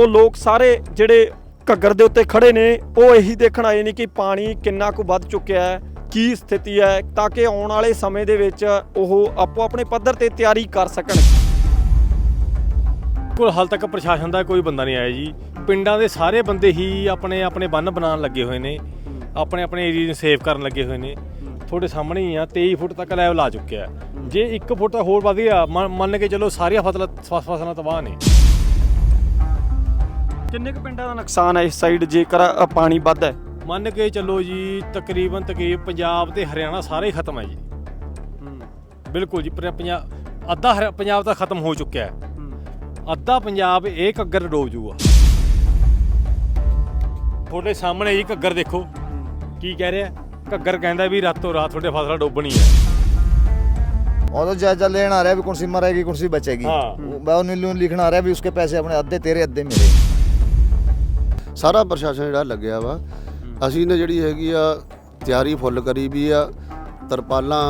ਉਹ ਲੋਕ ਸਾਰੇ ਜਿਹੜੇ ਘੱਗਰ ਦੇ ਉੱਤੇ ਖੜੇ ਨੇ, ਉਹ ਇਹੀ ਦੇਖਣ ਆਏ ਨੇ ਕਿ ਪਾਣੀ ਕਿੰਨਾ ਕੁ ਵੱਧ ਚੁੱਕਿਆ ਹੈ, ਕੀ ਸਥਿਤੀ ਹੈ, ਤਾਂ ਕਿ ਆਉਣ ਵਾਲੇ ਸਮੇਂ ਦੇ ਵਿੱਚ ਉਹ ਆਪੋ ਆਪਣੇ ਪੱਧਰ ਤੇ ਤਿਆਰੀ ਕਰ ਸਕਣ। ਕੋਲ ਹਾਲ ਤੱਕ ਪ੍ਰਸ਼ਾਸਨ ਦਾ ਕੋਈ ਬੰਦਾ ਨਹੀਂ ਆਇਆ ਜੀ। ਪਿੰਡਾਂ ਦੇ ਸਾਰੇ ਬੰਦੇ ਹੀ ਆਪਣੇ ਆਪਣੇ ਬੰਨ ਬਣਾਉਣ ਲੱਗੇ ਹੋਏ ਨੇ। ਆਪਣੇ ਆਪਣੇ ਏਰੀਆ ਨੂੰ ਸੇਵ ਕਰਨ ਲੱਗੇ ਹੋਏ ਨੇ। ਤੁਹਾਡੇ ਸਾਹਮਣੇ ਹੀ ਆ 23 ਫੁੱਟ ਤੱਕ ਲੈਵਲ ਆ ਚੁੱਕਿਆ ਜੇ 1 ਫੁੱਟ ਹੋਰ ਵਧ ਗਿਆ, ਮੰਨ- ਮੰਨ ਕੇ ਚਲੋ ਸਾਰੀਆਂ ਫਸਲਾਂ ਫਸ- ਫਸਲਾਂ ਤਬਾਹ ਨੇ। ਕਿੰਨੇ ਕੁ ਪਿੰਡਾਂ ਦਾ ਨੁਕਸਾਨ ਹੈ ਇਸ ਸਾਈਡ ਜੇਕਰ ਅ, ਪਾਣੀ ਵੱਧ ਹੈ ਮੰਨ ਕੇ ਚੱਲੋ ਜੀ ਤਕਰੀਬਨ ਤਕਰੀਬ ਪੰਜਾਬ ਤੇ ਹਰਿਆਣਾ ਸਾਰੇ ਹੀ ਖਤਮ ਹੈ ਜੀ ਬਿਲਕੁਲ ਜੀ ਪੰਜਾਬ ਅੱਧਾ ਹਰਿ- ਪੰਜਾਬ ਤਾਂ ਖਤਮ ਹੋ ਚੁੱਕਿਆ ਹੈ ਅੱਧਾ ਪੰਜਾਬ ਇਹ ਘੱਗਰ ਡੋਬ ਜੂਗਾ ਤੁਹਾਡੇ ਸਾਹਮਣੇ ਜੀ ਘੱਗਰ ਦੇਖੋ ਕੀ ਕਹਿ ਰਿਹਾ ਘੱਗਰ ਕਹਿੰਦਾ ਵੀ ਰਾਤੋਂ ਰਾਤ ਤੁਹਾਡੇ ਫਸਲਾਂ ਡੋਬਣੀ ਹੈ और तो जायजा लेना आ रहा है भी कौन सी मरेगी कौन सी बचेगी हाँ। वो नीलू लिखना आ रहा है भी उसके पैसे अपने अद्धे तेरे अद्धे मेरे ਸਾਰਾ ਪ੍ਰਸ਼ਾਸਨ ਜਿਹੜਾ ਲੱਗਿਆ ਵਾ। ਅਸੀਂ ਨੇ ਜਿਹੜੀ ਹੈਗੀ ਆ ਤਿਆਰੀ ਫੁੱਲ ਕਰੀ ਵੀ ਆ। ਤਰਪਾਲਾਂ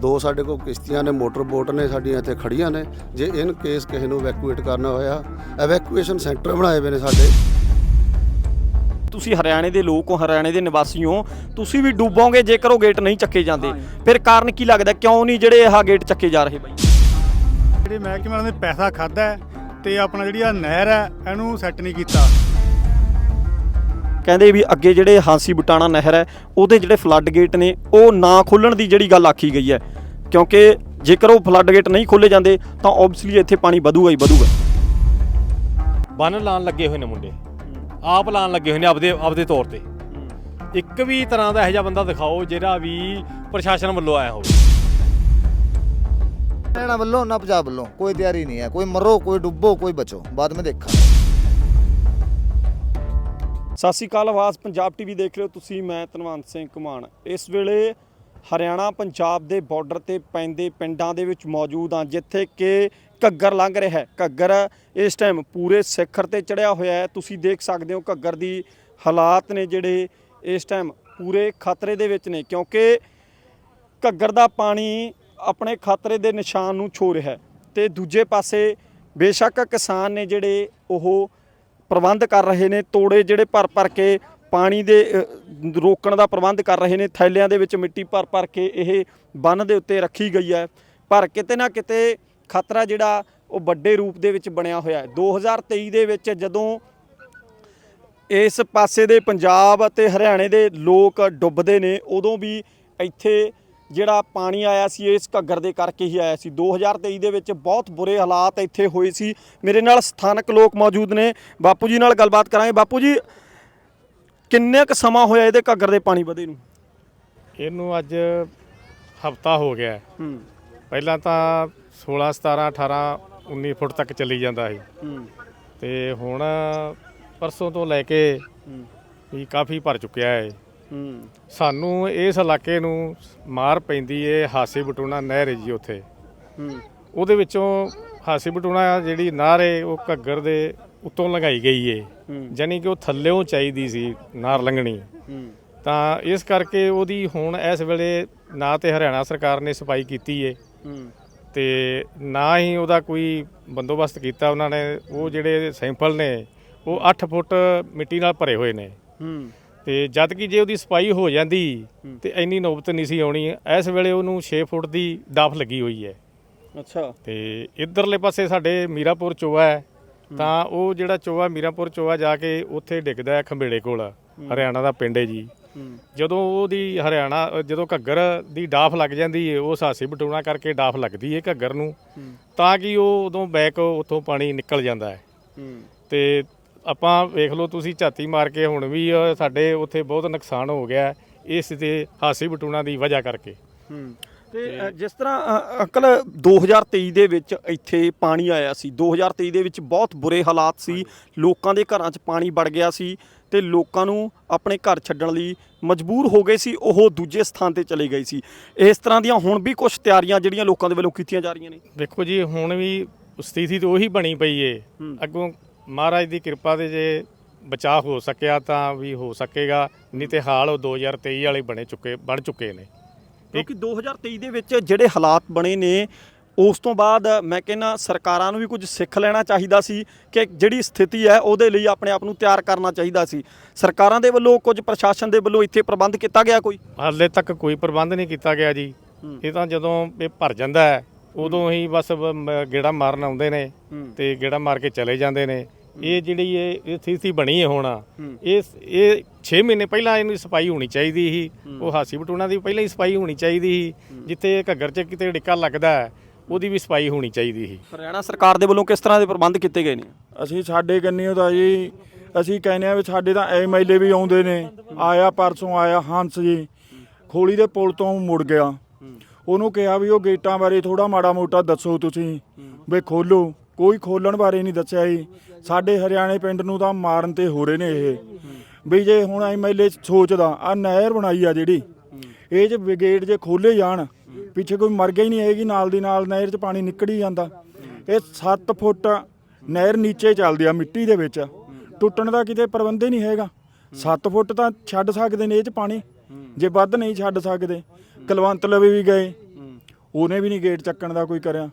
ਦੋ ਸਾਡੇ ਕੋਲ ਕਿਸ਼ਤੀਆਂ ਨੇ ਮੋਟਰ ਬੋਟ ਨੇ ਸਾਡੀਆਂ ਇੱਥੇ ਖੜੀਆਂ ਨੇ। ਜੇ ਇਨ ਕੇਸ ਕਿਸੇ ਨੂੰ ਇਵੈਕੂਏਟ ਕਰਨਾ ਹੋਇਆ ਇਵੈਕੂਏਸ਼ਨ ਸੈਂਟਰ ਬਣਾਏ ਹੋਏ ਨੇ ਸਾਡੇ। ਤੁਸੀਂ ਹਰਿਆਣੇ ਦੇ ਲੋਕ ਹੋ ਹਰਿਆਣੇ ਦੇ ਨਿਵਾਸੀ ਹੋ ਤੁਸੀਂ ਵੀ ਡੁੱਬੋਗੇ ਜੇਕਰ ਉਹ ਗੇਟ ਨਹੀਂ ਚੱਕੇ ਜਾਂਦੇ। ਫਿਰ ਕਾਰਨ ਕੀ ਲੱਗਦਾ? ਕਿਉਂ ਨਹੀਂ ਜਿਹੜੇ ਇਹ ਗੇਟ ਚੱਕੇ ਜਾ ਰਹੇ ਬਾਈ? ਜਿਹੜੇ ਮਹਿਕਮੇ ਵਾਲਿਆਂ ਨੇ ਪੈਸਾ ਖਾਦਾ ਤੇ ਆਪਣਾ ਜਿਹੜੀ ਆ ਨਹਿਰ ਹੈ ਇਹਨੂੰ ਸੈੱਟ ਨਹੀਂ ਕੀਤਾ। ਕਹਿੰਦੇ ਵੀ ਅੱਗੇ ਜਿਹੜੇ ਹਾਂਸੀ ਬਟਾਣਾ ਨਹਿਰ ਹੈ ਉਹਦੇ ਜਿਹੜੇ ਫਲੱਡ ਗੇਟ ਨੇ ਉਹ ਨਾ ਖੋਲਣ ਦੀ ਜਿਹੜੀ ਗੱਲ ਆਖੀ ਗਈ ਹੈ। ਕਿਉਂਕਿ ਜੇਕਰ ਉਹ ਫਲੱਡ ਗੇਟ ਨਹੀਂ ਖੋਲੇ ਜਾਂਦੇ ਤਾਂ ਆਬਵੀਅਸਲੀ ਇੱਥੇ ਪਾਣੀ ਵਧੂਗਾ ਹੀ ਵਧੂਗਾ। ਬੰਨ ਲਾਣ ਲੱਗੇ ਹੋਏ ਨੇ ਮੁੰਡੇ। ਆਪ ਲਾਣ ਲੱਗੇ ਹੋਏ ਨੇ ਆਪਦੇ ਆਪਦੇ ਤੌਰ ਤੇ। ਇੱਕ ਵੀ ਤਰ੍ਹਾਂ ਦਾ ਇਹੋ ਜਿਹਾ ਬੰਦਾ ਦਿਖਾਓ ਜਿਹੜਾ ਵੀ ਪ੍ਰਸ਼ਾਸਨ ਵੱਲੋਂ ਆਇਆ ਹੋਵੇ। ਹਰਿਆਣਾ ਵੱਲੋਂ ਨਾ ਪੰਜਾਬ ਵੱਲੋਂ। ਕੋਈ ਤਿਆਰੀ ਨਹੀਂ ਹੈ। ਕੋਈ ਮਰੋ ਕੋਈ ਡੁੱਬੋ ਕੋਈ ਬਚੋ। ਬਾਅਦ ਵਿੱਚ ਦੇਖਾਂਗੇ। ਸਤਿ ਸ਼੍ਰੀ ਅਕਾਲ, ਆਵਾਜ਼ ਪੰਜਾਬ ਟੀਵੀ ਦੇਖ ਰਹੇ ਹੋ ਤੁਸੀਂ, ਮੈਂ ਧਨਵੰਤ ਸਿੰਘ ਕੁਮਾਨ। ਇਸ ਵੇਲੇ ਹਰਿਆਣਾ ਪੰਜਾਬ ਦੇ ਬਾਰਡਰ ਤੇ ਪੈਂਦੇ ਪਿੰਡਾਂ ਦੇ ਵਿੱਚ ਮੌਜੂਦ ਹਾਂ, ਜਿੱਥੇ ਕਿ ਘੱਗਰ ਲੰਘ ਰਿਹਾ ਹੈ। ਘੱਗਰ ਇਸ ਟਾਈਮ ਪੂਰੇ ਸਿਖਰ ਤੇ ਚੜਿਆ ਹੋਇਆ ਹੈ। ਤੁਸੀਂ ਦੇਖ ਸਕਦੇ ਹੋ ਘੱਗਰ ਦੀ ਹਾਲਾਤ ਨੇ ਜਿਹੜੇ ਇਸ ਟਾਈਮ ਪੂਰੇ ਖਤਰੇ ਦੇ ਵਿੱਚ ਨੇ, ਕਿਉਂਕਿ ਘੱਗਰ ਦਾ ਪਾਣੀ ਆਪਣੇ ਖਤਰੇ ਦੇ ਨਿਸ਼ਾਨ ਨੂੰ ਛੋ ਰਿਹਾ ਹੈ। ਤੇ ਦੂਜੇ ਪਾਸੇ ਬੇਸ਼ੱਕ ਕਿਸਾਨ ਨੇ ਜਿਹੜੇ ਉਹ ਪ੍ਰਬੰਧ ਕਰ ਰਹੇ ਨੇ, ਤੋੜੇ ਜਿਹੜੇ ਭਰ ਭਰ ਕੇ ਪਾਣੀ ਦੇ ਰੋਕਣ ਦਾ ਪ੍ਰਬੰਧ ਕਰ ਰਹੇ ਨੇ, ਥੈਲਿਆਂ ਦੇ ਵਿੱਚ ਮਿੱਟੀ ਭਰ ਭਰ ਕੇ ਇਹ ਬੰਨ ਦੇ ਉੱਤੇ ਰੱਖੀ ਗਈ ਹੈ। ਪਰ ਕਿਤੇ ਨਾ ਕਿਤੇ ਖਤਰਾ ਜਿਹੜਾ ਉਹ ਵੱਡੇ ਰੂਪ ਦੇ ਵਿੱਚ ਬਣਿਆ ਹੋਇਆ ਹੈ। 2023 ਦੇ ਵਿੱਚ ਜਦੋਂ ਇਸ ਪਾਸੇ ਦੇ ਪੰਜਾਬ ਅਤੇ ਹਰਿਆਣੇ ਦੇ ਲੋਕ ਡੁੱਬਦੇ ਨੇ, ਉਦੋਂ ਵੀ ਇੱਥੇ ਜਿਹੜਾ ਪਾਣੀ ਆਇਆ ਸੀ ਇਸ ਘੱਗਰ ਦੇ ਕਰਕੇ ਹੀ ਆਇਆ ਸੀ। 2023 ਦੇ ਵਿੱਚ ਬਹੁਤ ਬੁਰੇ ਹਾਲਾਤ ਇੱਥੇ ਹੋਏ ਸੀ। ਮੇਰੇ ਨਾਲ ਸਥਾਨਕ ਲੋਕ ਮੌਜੂਦ ਨੇ। ਬਾਪੂ ਜੀ ਨਾਲ ਗੱਲਬਾਤ ਕਰਾਂਗੇ। ਬਾਪੂ ਜੀ ਕਿੰਨੇ ਕੁ ਸਮਾਂ ਹੋਇਆ ਇਹਦੇ ਘੱਗਰ ਦੇ ਪਾਣੀ ਵਧੇ ਨੂੰ? ਇਹਨੂੰ ਅੱਜ ਹਫਤਾ ਹੋ ਗਿਆ ਹੈ। ਹੂੰ। ਪਹਿਲਾਂ ਤਾਂ 16 17 18 19 ਫੁੱਟ ਤੱਕ ਚੱਲੀ ਜਾਂਦਾ ਸੀ। ਹੂੰ। ਤੇ ਹੁਣ ਪਰਸੋਂ ਤੋਂ ਲੈ ਕੇ ਹੂੰ। ਵੀ ਕਾਫੀ ਭਰ ਚੁੱਕਿਆ ਹੈ ਹੂੰ। ਸਾਨੂੰ ਇਸ ਇਲਾਕੇ ਨੂੰ ਮਾਰ ਪੈਂਦੀ ਏ ਹਾਸੀ ਬਟੂਣਾ ਨਹਿਰ ਏ ਜੀ ਉੱਥੇ। ਹੂੰ ਉਹਦੇ ਵਿੱਚੋਂ ਹਾਸੀ ਬਟੂਣਾ ਜਿਹੜੀ ਨਹਿਰ ਏ, ਉਹ ਘੱਗਰ ਦੇ ਉੱਤੋਂ ਲੰਘਾਈ ਗਈ ਏ। ਜਾਨੀ ਕਿ ਉਹ ਥੱਲੇੋਂ ਚਾਹੀਦੀ ਸੀ ਨਾਰ ਲੰਘਣੀ। ਤਾਂ ਇਸ ਕਰਕੇ ਉਹਦੀ ਹੁਣ ਇਸ ਵੇਲੇ ਨਾ ਤੇ ਹਰਿਆਣਾ ਸਰਕਾਰ ਨੇ ਸਫ਼ਾਈ ਕੀਤੀ ਏ। ਤੇ ਨਾ ਹੀ ਉਹਦਾ ਕੋਈ ਬੰਦੋਬਸਤ ਕੀਤਾ ਉਹਨਾਂ ਨੇ। ਉਹ ਜਿਹੜੇ ਸੈਂਪਲ ਨੇ, ਉਹ 8 ਫੁੱਟ ਮਿੱਟੀ ਨਾਲ ਭਰੇ ਹੋਏ ਨੇ। ਹੂੰ ਤੇ ਜਦ ਕਿ ਜੇ ਉਹਦੀ ਸਫ਼ਾਈ ਹੋ ਜਾਂਦੀ। ਤੇ ਇੰਨੀ ਨੌਬਤ ਨਹੀਂ ਸੀ ਆਉਣੀ ਇਸ ਵੇਲੇ ਉਹਨੂੰ 6 ਫੁੱਟ ਦੀ ਡਾਫ ਲੱਗੀ ਹੋਈ ਹੈ। ਅੱਛਾ। ਤੇ ਇਧਰਲੇ ਪਾਸੇ ਸਾਡੇ ਮੀਰਾਪੁਰ ਚੋਆ ਹੈ ਤਾਂ ਉਹ ਜਿਹੜਾ ਚੋਆ ਮੀਰਾਪੁਰ ਚੋਆ ਜਾ ਕੇ ਉੱਥੇ ਡਿੱਗਦਾ ਹੈ ਖੰਬੇੜੇ ਕੋਲ ਹਰਿਆਣਾ ਦਾ ਪਿੰਡ ਹੈ ਜੀ। ਜਦੋਂ ਉਹਦੀ ਹਰਿਆਣਾ ਜਦੋਂ ਘੱਗਰ ਦੀ ਡਾਫ ਲੱਗ ਜਾਂਦੀ ਹੈ ਉਹ ਸਾਸੀ ਬਟੂਣਾ ਕਰਕੇ ਡਾਫ ਲੱਗਦੀ ਹੈ ਘੱਗਰ ਨੂੰ ਤਾਂ ਕਿ ਉਹ ਉਦੋਂ ਬੈਕ ਉੱਥੋਂ ਪਾਣੀ ਨਿਕਲ ਜਾਂਦਾ ਹੂੰ। ਤੇ ਆਪਾਂ ਵੇਖ ਲਓ ਤੁਸੀਂ ਝਾਤੀ ਮਾਰ ਕੇ ਹੁਣ ਵੀ ਸਾਡੇ ਉੱਥੇ ਬਹੁਤ ਨੁਕਸਾਨ ਹੋ ਗਿਆ ਇਸ ਦੇ ਹਾਸੀ ਬਟੂਣਾ ਦੀ ਵਜ੍ਹਾ ਕਰਕੇ। ਹੂੰ। ਤੇ ਅ, ਜਿਸ ਤਰ੍ਹਾਂ ਅ, ਅੰਕਲ 2023 ਦੇ ਵਿੱਚ ਇੱਥੇ ਪਾਣੀ ਆਇਆ ਸੀ। 2023 ਦੇ ਵਿੱਚ ਬਹੁਤ ਬੁਰੇ ਹਾਲਾਤ ਸੀ। ਲੋਕਾਂ ਦੇ ਘਰਾਂ 'ਚ ਪਾਣੀ ਵੜ ਗਿਆ ਸੀ ਤੇ ਲੋਕਾਂ ਨੂੰ ਆਪਣੇ ਘਰ ਛੱਡਣ ਲਈ ਮਜਬੂਰ ਹੋ ਗਏ ਸੀ। ਉਹ ਦੂਜੇ ਸਥਾਨ ਤੇ ਚਲੇ ਗਏ ਸੀ। ਇਸ ਤਰ੍ਹਾਂ ਦੀਆਂ ਹੁਣ ਵੀ ਕੁਝ ਤਿਆਰੀਆਂ ਜਿਹੜੀਆਂ ਲੋਕਾਂ ਦੇ ਵੱਲੋਂ ਕੀਤੀਆਂ ਜਾ ਰਹੀਆਂ ਨੇ। ਵੇਖੋ ਜੀ ਹੁਣ ਵੀ ਸਥਿਤੀ ਤਾਂ ਉਹੀ ਬਣੀ ਪਈ ਏ। ਹੂੰ। ਅੱਗੋਂ ਮਹਾਰਾਜ ਦੀ ਕਿਰਪਾ ਦੇ ਜੇ ਬਚਾਅ ਹੋ ਸਕਿਆ ਤਾਂ ਵੀ ਹੋ ਸਕੇਗਾ ਨਹੀਂ ਤੇ ਹਾਲ ਉਹ 2023 ਵਾਲੇ ਬਣੇ ਚੁੱਕੇ ਬਣ ਚੁੱਕੇ ਨੇ। ਕਿਉਂਕਿ 2023 ਦੇ ਵਿੱਚ ਜਿਹੜੇ ਹਾਲਾਤ ਬਣੇ ਨੇ ਉਸ ਤੋਂ ਬਾਅਦ ਮੈਂ ਕਹਿੰਨਾ ਸਰਕਾਰਾਂ ਨੂੰ ਵੀ ਕੁਝ ਸਿੱਖ ਲੈਣਾ ਚਾਹੀਦਾ ਸੀ ਕਿ ਜਿਹੜੀ ਸਥਿਤੀ ਹੈ ਉਹਦੇ ਲਈ ਆਪਣੇ ਆਪ ਨੂੰ ਤਿਆਰ ਕਰਨਾ ਚਾਹੀਦਾ ਸੀ। ਸਰਕਾਰਾਂ ਦੇ ਵੱਲੋਂ ਕੁਝ ਪ੍ਰਸ਼ਾਸਨ ਦੇ ਵੱਲੋਂ ਇੱਥੇ ਪ੍ਰਬੰਧ ਕੀਤਾ ਗਿਆ ਕੋਈ? ਹਾਲੇ ਤੱਕ ਕੋਈ ਪ੍ਰਬੰਧ ਨਹੀਂ ਕੀਤਾ ਗਿਆ ਜੀ। ਇਹ ਤਾਂ ਜਦੋਂ ਇਹ ਭਰ ਜਾਂਦਾ ਹੈ ਉਦੋਂ ਹੀ। ਬਸ ਗੇੜਾ ਮਾਰਨ ਆਉਂਦੇ ਨੇ ਤੇ ਗੇੜਾ ਮਾਰ ਕੇ ਚਲੇ ਜਾਂਦੇ ਨੇ। ਇਹ ਜਿਹੜੀ ਇਹ ਸਥਿਤੀ ਬਣੀ ਹੈ ਹੁਣ ਇਹ ਇਹ 6 ਮਹੀਨੇ ਪਹਿਲਾਂ ਇਹਨੂੰ ਸਫ਼ਾਈ ਹੋਣੀ ਚਾਹੀਦੀ ਸੀ। ਉਹ ਹਾਸੀ ਬਟੂਣਾ ਦੀ ਪਹਿਲਾਂ ਹੀ ਸਫ਼ਾਈ ਹੋਣੀ ਚਾਹੀਦੀ ਸੀ ਜਿੱਥੇ ਘੱਗਰ 'ਚ ਕਿਤੇ ਡਿੱਕਾ ਲੱਗਦਾ ਹੈ ਉਹਦੀ ਵੀ ਸਫ਼ਾਈ ਹੋਣੀ ਚਾਹੀਦੀ ਸੀ। ਹਰਿਆਣਾ ਸਰਕਾਰ ਦੇ ਵੱਲੋਂ ਕਿਸ ਤਰ੍ਹਾਂ ਦੇ ਪ੍ਰਬੰਧ ਕੀਤੇ ਗਏ ਨੇ? ਅਸੀਂ ਸਾਡੇ ਕੰਨੀ ਤਾਂ ਜੀ ਅਸੀਂ ਕਹਿੰਦੇ ਆ ਵੀ ਸਾਡੇ ਤਾਂ ਐਮਐਲਏ ਵੀ ਆਉਂਦੇ ਨੇ। ਆਇਆ ਪਰਸੋਂ ਆਇਆ ਹੰਸ ਜੀ ਖੋਲੀ ਦੇ ਪੁਲ ਤੋਂ ਮੁੜ ਗਿਆ। ਉਹਨੂੰ ਕਿਹਾ ਵੀ ਉਹ ਗੇਟਾਂ ਬਾਰੇ ਥੋੜਾ ਮਾੜਾ ਮੋਟਾ ਦੱਸੋ ਤੁਸੀਂ ਵੀ ਖੋਲੋ। ਕੋਈ ਖੋਲਣ ਬਾਰੇ ਨਹੀਂ ਦੱਸਿਆ ਜੀ। ਸਾਡੇ ਹਰਿਆਣੇ ਪਿੰਡ ਨੂੰ ਤਾਂ ਮਾਰਨ ਤੇ ਹੋ ਰਹੇ ਨੇ ਇਹ। ਵੀ ਜੇ ਹੁਣ ਐਮਐਲਏ ਸੋਚਦਾ ਆ ਨਹਿਰ ਬਣਾਈ ਆ ਜਿਹੜੀ, ਇਹ ਚ ਗੇਟ ਜੇ ਖੋਲੇ ਜਾਣ, ਪਿੱਛੇ ਕੋਈ ਮਰ ਗਿਆ ਹੀ ਨਹੀਂ ਹੈਗੀ ਨਾਲ ਦੀ ਨਾਲ ਨਹਿਰ ਚ ਪਾਣੀ ਨਿਕਲ ਹੀ ਜਾਂਦਾ। ਇਹ 7 ਫੁੱਟ ਨਹਿਰ ਨੀਚੇ ਚੱਲਦੀ ਆ ਮਿੱਟੀ ਦੇ ਵਿੱਚ। ਟੁੱਟਣ ਦਾ ਕਿਤੇ ਪ੍ਰਬੰਧ ਹੀ ਨਹੀਂ ਹੈਗਾ। 7 ਫੁੱਟ ਤਾਂ ਛੱਡ ਸਕਦੇ ਨੇ ਇਹ ਚ ਪਾਣੀ। ਜੇ ਵੱਧ ਨਹੀਂ ਛੱਡ ਸਕਦੇ, ਕਲਵੰਤ ਲਵੇ ਵੀ ਗਏ, ਉਹਨੇ ਵੀ ਨਹੀਂ ਗੇਟ ਚੱਕਣ ਦਾ ਕੋਈ ਕਰਿਆ।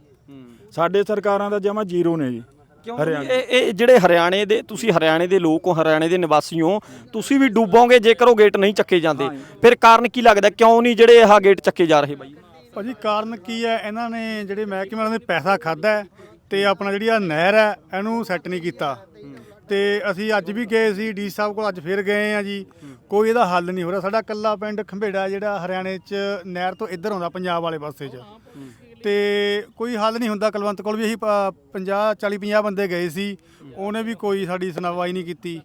ਸਾਡੇ ਸਰਕਾਰਾਂ ਦਾ ਜਮਾ ਜ਼ੀਰੋ ਨੇ ਜੀ। ਕਿਉਂ ਹਰਿਆਣਾ। ਇਹ ਇਹ ਜਿਹੜੇ ਹਰਿਆਣੇ ਦੇ ਤੁਸੀਂ ਹਰਿਆਣੇ ਦੇ ਲੋਕ ਹੋ ਹਰਿਆਣੇ ਦੇ ਨਿਵਾਸੀ ਹੋ ਤੁਸੀਂ ਵੀ ਡੂਬੋਗੇ ਜੇਕਰ ਉਹ ਗੇਟ ਨਹੀਂ ਚੱਕੇ ਜਾਂਦੇ। ਫਿਰ ਕਾਰਨ ਕੀ ਲੱਗਦਾ? ਕਿਉਂ ਨਹੀਂ ਜਿਹੜੇ ਆਹ ਗੇਟ ਚੱਕੇ ਜਾ ਰਹੇ ਬਾਈ? ਭਾਜੀ ਕਾਰਨ ਕੀ ਹੈ? ਇਹਨਾਂ ਨੇ ਜਿਹੜੇ ਮਹਿਕਮੇ ਵਾਲਿਆਂ ਨੇ ਪੈਸਾ ਖਾਦਾ ਤੇ ਆਪਣਾ ਜਿਹੜੀ ਆ ਨਹਿਰ ਹੈ ਇਹਨੂੰ ਸੈੱਟ ਨਹੀਂ ਕੀਤਾ। ਤੇ ਅਸੀਂ ਅੱਜ ਵੀ ਗਏ ਸੀ ਡੀ ਸਾਹਿਬ ਕੋਲ ਅੱਜ ਫਿਰ ਗਏ ਆ ਜੀ। ਕੋਈ ਇਹਦਾ ਹੱਲ ਨਹੀਂ ਹੋ ਰਿਹਾ। ਸਾਡਾ ਕੱਲਾ ਪਿੰਡ ਖੰਭੇੜਾ ਜਿਹੜਾ ਹਰਿਆਣੇ 'ਚ ਨਹਿਰ ਤੋਂ ਇੱਧਰ ਆਉਂਦਾ ਪੰਜਾਬ ਵਾਲੇ ਪਾਸੇ 'ਚ। ਤੇ ਕੋਈ ਹੱਲ ਨਹੀਂ ਹੁੰਦਾ। ਕੁਲਵੰਤ ਕੋਲ ਵੀ ਅਸੀਂ 50 40 50 ਬੰਦੇ ਗਏ ਸੀ। ਉਹਨੇ ਵੀ ਕੋਈ ਸਾਡੀ ਸੁਣਵਾਈ ਨਹੀਂ ਕੀਤੀ।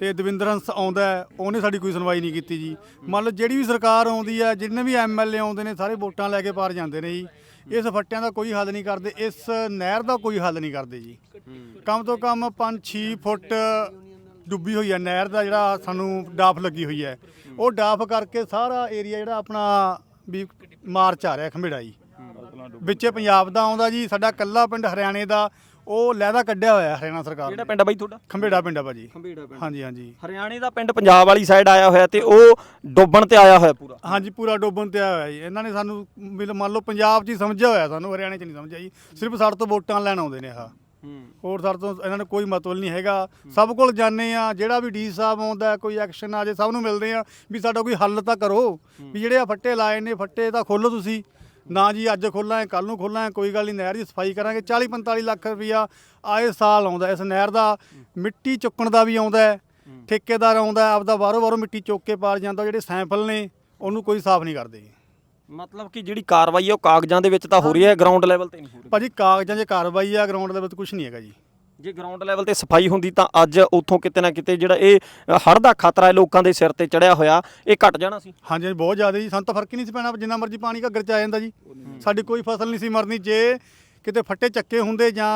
ਤੇ ਦਵਿੰਦਰ ਹੰਸ ਆਉਂਦਾ ਹੈ, ਉਹਨੇ ਸਾਡੀ ਕੋਈ ਸੁਣਵਾਈ ਨਹੀਂ ਕੀਤੀ ਜੀ। ਮੰਨ ਲਓ ਜਿਹੜੀ ਵੀ ਸਰਕਾਰ ਆਉਂਦੀ ਹੈ ਜਿੰਨੇ ਵੀ ਐਮਐਲਏ ਆਉਂਦੇ ਨੇ ਸਾਰੇ ਵੋਟਾਂ ਲੈ ਕੇ ਪਾਰ ਜਾਂਦੇ ਨੇ ਜੀ। ਇਸ ਫੱਟਿਆਂ ਦਾ ਕੋਈ ਹੱਲ ਨਹੀਂ ਕਰਦੇ ਇਸ ਨਹਿਰ ਦਾ ਕੋਈ ਹੱਲ ਨਹੀਂ ਕਰਦੇ ਜੀ। ਕਮ ਤੋਂ ਕਮ 5-6 ਫੁੱਟ ਡੁੱਬੀ ਹੋਈ ਹੈ। ਨਹਿਰ ਦਾ ਜਿਹੜਾ ਸਾਨੂੰ ਡਾਫ ਲੱਗੀ ਹੋਈ ਹੈ। ਉਹ ਡਾਫ ਕਰਕੇ ਸਾਰਾ ਏਰੀਆ ਜਿਹੜਾ ਆਪਣਾ ਵੀ ਮਾਰਚ ਆ ਰਿਹਾ ਖੰਭੇੜਾ ਜੀ। ਵਿੱਚੇ ਪੰਜਾਬ ਦਾ ਆਉਂਦਾ ਜੀ ਸਾਡਾ ਕੱਲਾ ਪਿੰਡ ਹਰਿਆਣੇ ਦਾ ਉਹ ਲਹਿਦਾ ਕੱਢਿਆ ਹੋਇਆ ਹਰਿਆਣਾ ਸਰਕਾਰ ਕਿਹੜਾ ਪਿੰਡ ਆ ਬਾਈ ਤੁਹਾਡਾ? ਖੰਭੇੜਾ ਪਿੰਡ ਆ ਭਾਜੀ। ਖੰਬੇੜਾ ਪਿੰਡ। ਹਾਂਜੀ ਹਾਂਜੀ। ਹਰਿਆਣੇ ਦਾ ਪਿੰਡ ਪੰਜਾਬ ਵਾਲੀ ਸਾਈਡ ਆਇਆ ਹੋਇਆ ਤੇ ਉਹ ਡੁੱਬਣ ਤੇ ਆਇਆ ਹੋਇਆ ਪੂਰਾ? ਹਾਂਜੀ ਪੂਰਾ ਡੋਬਣ ਤੇ ਆਇਆ ਹੋਇਆ ਜੀ। ਇਹਨਾਂ ਨੇ ਸਾਨੂੰ ਵੀ ਮੰਨ ਲਓ ਪੰਜਾਬ 'ਚ ਹੀ ਸਮਝਿਆ ਹੋਇਆ ਸਾਨੂੰ ਹਰਿਆਣੇ 'ਚ ਨਹੀਂ ਸਮਝਿਆ ਜੀ। ਸਿਰਫ ਸਾਡੇ ਤੋਂ ਵੋਟਾਂ ਲੈਣ ਆਉਂਦੇ ਨੇ ਆਹ। ਹੋਰ ਸਾਡੇ ਤੋਂ ਇਹਨਾਂ ਨੇ ਕੋਈ ਮਤਲਬ ਨਹੀਂ ਹੈਗਾ। ਸਭ ਕੋਲ ਜਾਂਦੇ ਆ ਜਿਹੜਾ ਵੀ ਡੀ ਸਾਹਿਬ ਆਉਂਦਾ ਹੈ, ਕੋਈ ਐਕਸ਼ਨ ਆ ਜੇ ਸਭ ਨੂੰ ਮਿਲਦੇ ਆ ਵੀ ਸਾਡਾ ਕੋਈ ਹੱਲ ਤਾਂ ਕਰੋ। ਵੀ ਜਿਹੜੇ ਆ ਫੱਟੇ ਲਾਏ ਨੇ ਫੱਟੇ ਤਾਂ ਖੋਲੋ ਤੁਸੀਂ। ਨਾ ਜੀ ਅੱਜ ਖੋਲਾਂ ਕੱਲ ਨੂੰ ਖੋਲਾਂ ਕੋਈ ਗੱਲ ਨਹੀਂ ਨਹਿਰ ਦੀ ਸਫ਼ਾਈ ਕਰਾਂਗੇ। 40 45 ਲੱਖ ਰੁਪਇਆ ਆਏ ਸਾਲ ਆਉਂਦਾ ਇਸ ਨਹਿਰ ਦਾ ਮਿੱਟੀ ਚੁੱਕਣ ਦਾ ਵੀ ਆਉਂਦਾ ਠੇਕੇਦਾਰ ਆਉਂਦਾ ਆਪਦਾ ਬਾਹਰੋਂ ਬਾਹਰੋਂ ਮਿੱਟੀ ਚੁੱਕ ਕੇ ਪਾਰ ਜਾਂਦਾ ਜਿਹੜੇ ਸੈਂਪਲ ਨੇ ਉਹਨੂੰ ਕੋਈ ਸਾਫ਼ ਨਹੀਂ ਕਰਦੇ ਮਤਲਬ ਕਿ ਜਿਹੜੀ ਕਾਰਵਾਈ ਹੈ ਉਹ ਕਾਗਜ਼ਾਂ ਦੇ ਵਿੱਚ ਤਾਂ ਹੋ ਰਹੀ ਹੈ ਗਰਾਊਂਡ ਲੈਵਲ ਤੇ ਨਹੀਂ ਹੋ ਰਹੀ। ਭਾਜੀ ਕਾਗਜ਼ਾਂ 'ਚ ਕਾਰਵਾਈ ਆ ਗਰਾਊਂਡ ਲੈਵਲ ਤੇ ਕੁਝ ਨਹੀਂ ਹੈਗਾ ਜੀ। ਜੇ ਗਰਾਊਂਡ ਲੈਵਲ ਤੇ ਸਫ਼ਾਈ ਹੁੰਦੀ ਤਾਂ ਅੱਜ ਉੱਥੋਂ ਕਿਤੇ ਨਾ ਕਿਤੇ ਜਿਹੜਾ ਇਹ ਹੜ੍ਹ ਦਾ ਖਤਰਾ ਹੈ ਲੋਕਾਂ ਦੇ ਸਿਰ ਤੇ ਚੜਿਆ ਹੋਇਆ ਇਹ ਘਟ ਜਾਣਾ ਸੀ। ਹਾਂਜੀ ਹਾਂਜੀ, ਬਹੁਤ ਜ਼ਿਆਦਾ ਜੀ। ਸਾਨੂੰ ਤਾਂ ਫ਼ਰਕ ਹੀ ਨਹੀਂ ਸੀ ਪੈਣਾ ਜਿੰਨਾ ਮਰਜ਼ੀ ਪਾਣੀ ਘੱਗਰ ਚ ਆ ਜਾਂਦਾ ਜੀ। ਸਾਡੀ ਕੋਈ ਫਸਲ ਨਹੀਂ ਸੀ ਮਰਨੀ ਜੇ ਕਿਤੇ ਫੱਟੇ ਚੱਕੇ ਹੁੰਦੇ ਜਾਂ